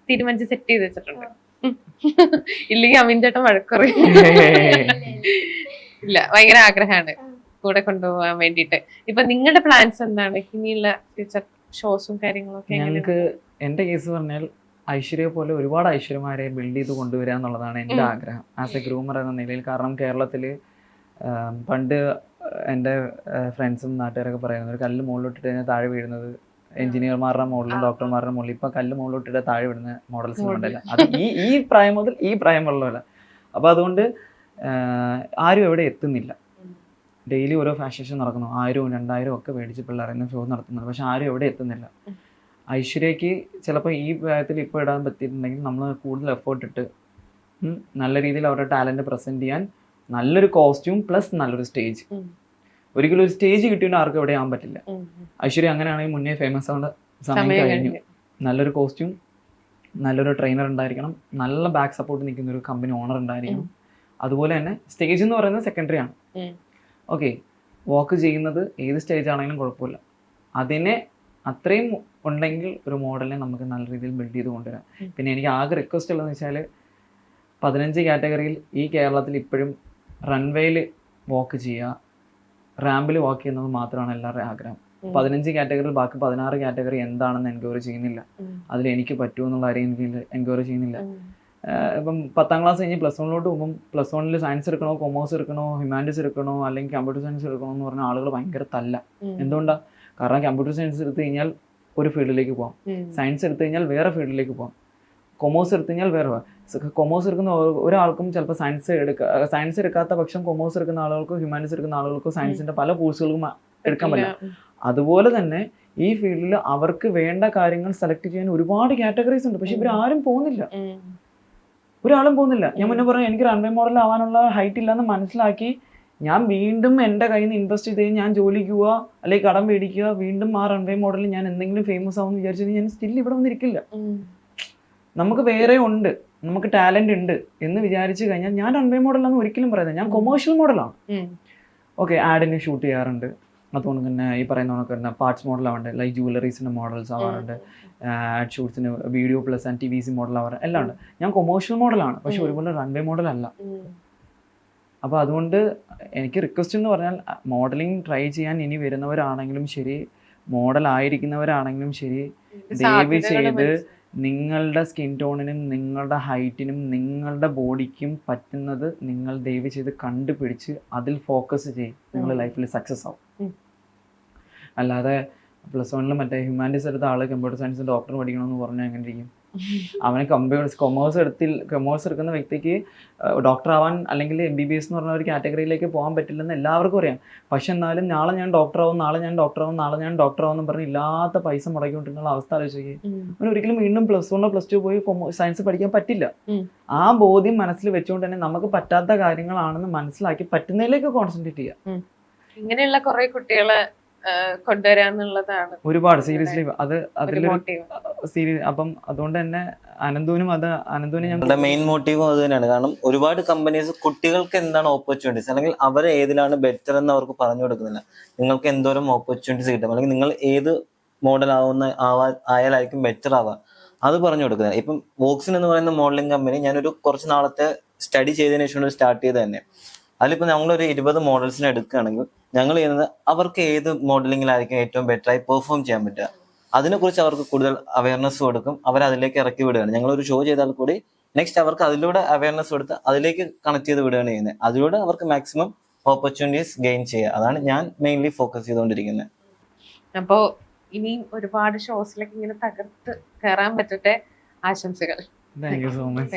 തീരുമാനിച്ച് സെറ്റ് ചെയ്ത് വെച്ചിട്ടുണ്ട്. ഇല്ലെങ്കിൽ അമിൻ ചേട്ടൻ വഴക്കുറയും ഇല്ല ഭയങ്കര ആഗ്രഹമാണ്. കൂടെ കൊണ്ടുപോകാൻ വേണ്ടിയിട്ട്. ഇപ്പൊ നിങ്ങളുടെ പ്ലാൻസ് എന്താണ്? ഇനിയുള്ള ഫ്യൂച്ചർ ഷോസും കാര്യങ്ങളൊക്കെ? ഞങ്ങൾക്ക് എന്റെ കേസ് പറഞ്ഞാൽ ഐശ്വര്യ പോലെ ഒരുപാട് ഐശ്വര്യമാരെ ബിൽഡ് ചെയ്ത് കൊണ്ടുവരിക എന്നുള്ളതാണ് എന്റെ ആഗ്രഹം. ആസ് എ ഗ്രൂമർ എന്ന നിലയിൽ. കാരണം കേരളത്തിൽ പണ്ട് എന്റെ ഫ്രണ്ട്സും നാട്ടുകാരൊക്കെ പറയുന്നത് ഒരു കല്ല് മുകളിലോട്ടിട്ട് കഴിഞ്ഞാൽ താഴെ വീഴുന്നത്. എഞ്ചിനീയർമാരുടെ മോഡലും. ഡോക്ടർമാരുടെ മോഡലും ഇപ്പൊ കല്ല് മുകളിലോട്ടിട്ട് താഴെ വീഴുന്ന മോഡൽസ് ഉണ്ടല്ല അത് ഈ ഈ പ്രായം മുതൽ ഈ പ്രായം ഉള്ളതല്ല അപ്പൊ അതുകൊണ്ട് ആരും എവിടെ എത്തുന്നില്ല. ഡെയിലി ഓരോ ഫാഷൻ നടക്കുന്നു. ആയിരവും രണ്ടായിരവും ഒക്കെ മേടിച്ച് പിള്ളേർ ഇന്ന് ഷോ നടത്തുന്നുണ്ട് പക്ഷെ ആരും എവിടെ എത്തുന്നില്ല. ഐശ്വര്യയ്ക്ക് ഐശ്വര്യക്ക് ചിലപ്പോൾ ഈ പ്രായത്തിൽ ഇപ്പോൾ ഇടാൻ പറ്റിയിട്ടുണ്ടെങ്കിൽ നമ്മൾ കൂടുതൽ എഫേർട്ട് ഇട്ട് നല്ല രീതിയിൽ അവരുടെ ടാലന്റ് പ്രസന്റ് ചെയ്യാൻ നല്ലൊരു കോസ്റ്റ്യൂം പ്ലസ് നല്ലൊരു സ്റ്റേജ്. ഒരിക്കലും ഒരു സ്റ്റേജ് കിട്ടിയിട്ട് ആർക്കും എവിടെ ആവാൻ പറ്റില്ല. ഐശ്വര്യ അങ്ങനെയാണെങ്കിൽ മുന്നേ ഫേമസ് ആവേണ്ട സമയം കഴിഞ്ഞു. നല്ലൊരു കോസ്റ്റ്യൂം നല്ലൊരു ട്രെയിനർ ഉണ്ടായിരിക്കണം. നല്ല ബാക്ക് സപ്പോർട്ട് നിൽക്കുന്ന ഒരു കമ്പനി ഓണർ ഉണ്ടായിരിക്കണം. അതുപോലെ തന്നെ സ്റ്റേജ് എന്ന് പറയുന്നത് സെക്കൻഡറി ആണ്. ഓക്കെ വാക്ക് ചെയ്യുന്നത് ഏത് സ്റ്റേജ് ആണെങ്കിലും കുഴപ്പമില്ല. അതിനെ അത്രയും ഉണ്ടെങ്കിൽ ഒരു മോഡലിനെ നമുക്ക് നല്ല രീതിയിൽ ബിൽഡ് ചെയ്ത് കൊണ്ടുവരാം. പിന്നെ എനിക്ക് ആകെ റിക്വസ്റ്റ് ഉള്ളതെന്ന് വെച്ചാൽ പതിനഞ്ച് കാറ്റഗറിയിൽ ഈ കേരളത്തിൽ ഇപ്പോഴും റൺവേയിൽ വാക്ക് ചെയ്യുക റാമ്പിൽ വാക്ക് ചെയ്യുന്നത് മാത്രമാണ് എല്ലാവരുടെയും ആഗ്രഹം. പതിനഞ്ച് കാറ്റഗറിയിൽ ബാക്കി പതിനാറ് കാറ്റഗറി എന്താണെന്ന് എൻക്വയറി ചെയ്യുന്നില്ല. അതിൽ എനിക്ക് പറ്റുമെന്നുള്ള ആരെയും എനിക്ക് എൻക്വയറി ചെയ്യുന്നില്ല. ഇപ്പം പത്താം ക്ലാസ് കഴിഞ്ഞ് പ്ലസ് വണ്ണിലോട്ട് പോകുമ്പോൾ പ്ലസ് വണ്ണിൽ സയൻസ് എടുക്കണോ കൊമേഴ്സ് എടുക്കണോ ഹ്യൂമാനിറ്റീസ് എടുക്കണോ അല്ലെങ്കിൽ കമ്പ്യൂട്ടർ സയൻസ് എടുക്കണോ എന്ന് പറഞ്ഞ ആളുകൾ ഭയങ്കര തല്ല. എന്തുകൊണ്ടാണ് കാരണം കമ്പ്യൂട്ടർ സയൻസ് എടുത്തു കഴിഞ്ഞാൽ ഒരു ഫീൽഡിലേക്ക് പോകാം സയൻസ് എടുത്തു കഴിഞ്ഞാൽ വേറെ ഫീൽഡിലേക്ക് പോകാം കൊമേഴ്സ് എടുത്തു കഴിഞ്ഞാൽ വേറെ കൊമേഴ്സ് എടുക്കുന്ന ഒരാൾക്കും ചിലപ്പോൾ സയൻസ് എടുക്കുക സയൻസ് എടുക്കാത്ത പക്ഷം കൊമേഴ്സ് എടുക്കുന്ന ആളുകൾക്കും ഹ്യൂമാനിറ്റീസ് എടുക്കുന്ന ആളുകൾക്കും സയൻസിന്റെ പല കോഴ്സുകൾക്കും എടുക്കാൻ പറ്റില്ല. അതുപോലെ തന്നെ ഈ ഫീൽഡിൽ അവർക്ക് വേണ്ട കാര്യങ്ങൾ സെലക്ട് ചെയ്യാൻ ഒരുപാട് കാറ്റഗറീസ് ഉണ്ട് പക്ഷെ ഇവർ ആരും പോകുന്നില്ല. ഒരാളും പോകുന്നില്ല ഞാൻ. മുന്നേ പറഞ്ഞു എനിക്ക് റൺവേ മോഡൽ ആവാനുള്ള ഹൈറ്റ് ഇല്ലെന്ന് മനസ്സിലാക്കി ഞാൻ വീണ്ടും എന്റെ കയ്യിൽ നിന്ന് ഇൻവെസ്റ്റ് ചെയ്ത് ഞാൻ ജോലിക്ക് പോവുക അല്ലെങ്കിൽ കടം മേടിക്കുക വീണ്ടും ആ റൺവേ മോഡലിൽ ഞാൻ എന്തെങ്കിലും ഫേമസ് ആവുമെന്ന് വിചാരിച്ചത് ഞാൻ സ്റ്റിൽ ഇവിടെ വന്നിരിക്കില്ല. നമുക്ക് വേറെ ഉണ്ട് നമുക്ക് ടാലന്റ് ഉണ്ട് എന്ന് വിചാരിച്ചു കഴിഞ്ഞാൽ ഞാൻ റൺവേ മോഡലാണെന്ന് ഒരിക്കലും പറയുന്നത് ഞാൻ കൊമേഴ്ഷ്യൽ മോഡലാണ്. ഓക്കെ ആഡിന് ഷൂട്ട് ചെയ്യാറുണ്ട് അതുകൊണ്ട് തന്നെ ഈ പറയുന്ന കണക്ക് തന്നെ പാർട്സ് മോഡൽ ആവാറുണ്ട് ലൈക്ക് ജുവലറീസിന്റെ മോഡൽസ് ആവാറുണ്ട് ad ഷൂട്ട്സിന് video plus and T V C model ആവാറുണ്ട് എല്ലാം ഉണ്ട് ഞാൻ കൊമേഴ്ഷ്യൽ മോഡലാണ് പക്ഷെ. ഒരുപോലെ റൺവേ മോഡൽ അല്ല ഉം. അപ്പോൾ അതുകൊണ്ട് എനിക്ക് റിക്വസ്റ്റ് എന്ന് പറഞ്ഞാൽ മോഡലിംഗ് ട്രൈ ചെയ്യാൻ ഇനി വരുന്നവരാണെങ്കിലും ശരി മോഡൽ ആയിരിക്കുന്നവരാണെങ്കിലും ശരി ദയവ് ചെയ്ത് നിങ്ങളുടെ സ്കിൻ ടോണിനും നിങ്ങളുടെ ഹൈറ്റിനും നിങ്ങളുടെ ബോഡിക്കും പറ്റുന്നത് നിങ്ങൾ ദയവ് ചെയ്ത് കണ്ടുപിടിച്ച് അതിൽ ഫോക്കസ് ചെയ്യും. നിങ്ങൾ ലൈഫിൽ സക്സസ് ആവും. അല്ലാതെ പ്ലസ് വണ്ണിൽ മറ്റേ ഹ്യൂമാനിറ്റീസ് എടുത്ത ആൾ കമ്പ്യൂട്ടർ സയൻസ് ഡോക്ടർ പഠിക്കണമെന്ന് പറഞ്ഞാൽ എങ്ങനെ ഇരിക്കും? അവന് കമ്പ്യൂട്ടർ കൊമേഴ്സ് എടുത്തിൽ കൊമേഴ്സ് എടുക്കുന്ന വ്യക്തിക്ക് ഡോക്ടർ ആവാൻ അല്ലെങ്കിൽ എം ബി ബി എസ് എന്ന് പറഞ്ഞ ഒരു കാറ്റഗറിയിലേക്ക് പോകാൻ പറ്റില്ലെന്ന് എല്ലാവർക്കും അറിയാം. പക്ഷെ എന്നാലും നാളെ ഞാൻ ഡോക്ടർ ആവും നാളെ ഞാൻ ഡോക്ടർ ആവും നാളെ ഞാൻ ഡോക്ടർ ആവും എന്ന് പറഞ്ഞ് ഇല്ലാത്ത പൈസ മുടക്കിക്കൊണ്ടിരുന്ന അവസ്ഥ ആലോചിക്കുക. അവന് ഒരിക്കലും വീണ്ടും പ്ലസ് വണ്ണോ പ്ലസ് ടു പോയി സയൻസ് പഠിക്കാൻ പറ്റില്ല. ആ ബോധ്യം മനസ്സിൽ വെച്ചുകൊണ്ട് തന്നെ നമുക്ക് പറ്റാത്ത കാര്യങ്ങളാണെന്ന് മനസ്സിലാക്കി പറ്റുന്നതിലേക്ക് കോൺസെൻട്രേറ്റ് ചെയ്യുക. ഇങ്ങനെയുള്ള കുറെ കുട്ടികളെ കൊണ്ടുവരാന്നുള്ളതാണ് ഒരുപാട് സീരിയസ്ലി അത് സീരിയസ് അപ്പം അതുകൊണ്ട് തന്നെ അനന്തുവിനും അത് അനന്തുവിനെ ഞങ്ങളുടെ മെയിൻ മോട്ടീവും അത് തന്നെയാണ്. കാരണം ഒരുപാട് കമ്പനീസ് കുട്ടികൾക്ക് എന്താണ് ഓപ്പർച്യൂണിറ്റീസ് അല്ലെങ്കിൽ അവർ ഏതിലാണ് ബെറ്റർ എന്ന് അവർക്ക് പറഞ്ഞു കൊടുക്കുന്നില്ല. നിങ്ങൾക്ക് എന്തോരം ഓപ്പർച്യൂണിറ്റീസ് കിട്ടും? അല്ലെങ്കിൽ നിങ്ങൾ ഏത് മോഡൽ ആവുന്ന ആവാ ആയാലായിരിക്കും ബെറ്റർ ആവുക. അത് പറഞ്ഞു കൊടുക്കുന്നത് ഇപ്പം വോക്സിൻ എന്ന് പറയുന്ന മോഡലിംഗ് കമ്പനി ഞാനൊരു കുറച്ച് നാളത്തെ സ്റ്റഡി ചെയ്തതിനു ശേഷം സ്റ്റാർട്ട് ചെയ്ത് തന്നെ. അതിലിപ്പോൾ ഞങ്ങളൊരു ഇരുപത് മോഡൽസിനെ എടുക്കുകയാണെങ്കിൽ ഞങ്ങൾ ചെയ്യുന്നത് അവർക്ക് ഏത് മോഡലിംഗിലായിരിക്കും ഏറ്റവും ബെറ്റർ ആയി പെർഫോം ചെയ്യാൻ പറ്റുക? അതിനെക്കുറിച്ച് അവർക്ക് കൂടുതൽ അവയർനെസ് കൊടുക്കും. അവർ അതിലേക്ക് ഇറക്കി വിടുകയാണ്. ഞങ്ങളൊരു ഷോ ചെയ്താൽ കൂടി നെക്സ്റ്റ് അവർക്ക് അതിലൂടെ അവയർനെസ് കൊടുത്ത് അതിലേക്ക് കണക്ട് ചെയ്ത് വിടുകയാണ് ചെയ്യുന്നത്. അതിലൂടെ അവർക്ക് മാക്സിമം ഓപ്പർച്യൂണിറ്റീസ് ഗെയിൻ ചെയ്യുക. അതാണ് ഞാൻ മെയിൻലി ഫോക്കസ് ചെയ്തുകൊണ്ടിരിക്കുന്നത്. അപ്പോ ഇനിയും ഒരുപാട് ഷോസിലേക്ക് ഇങ്ങനെ തകർത്ത് കയറാൻ പറ്റട്ടെ ആശംസകൾ. Thank you so much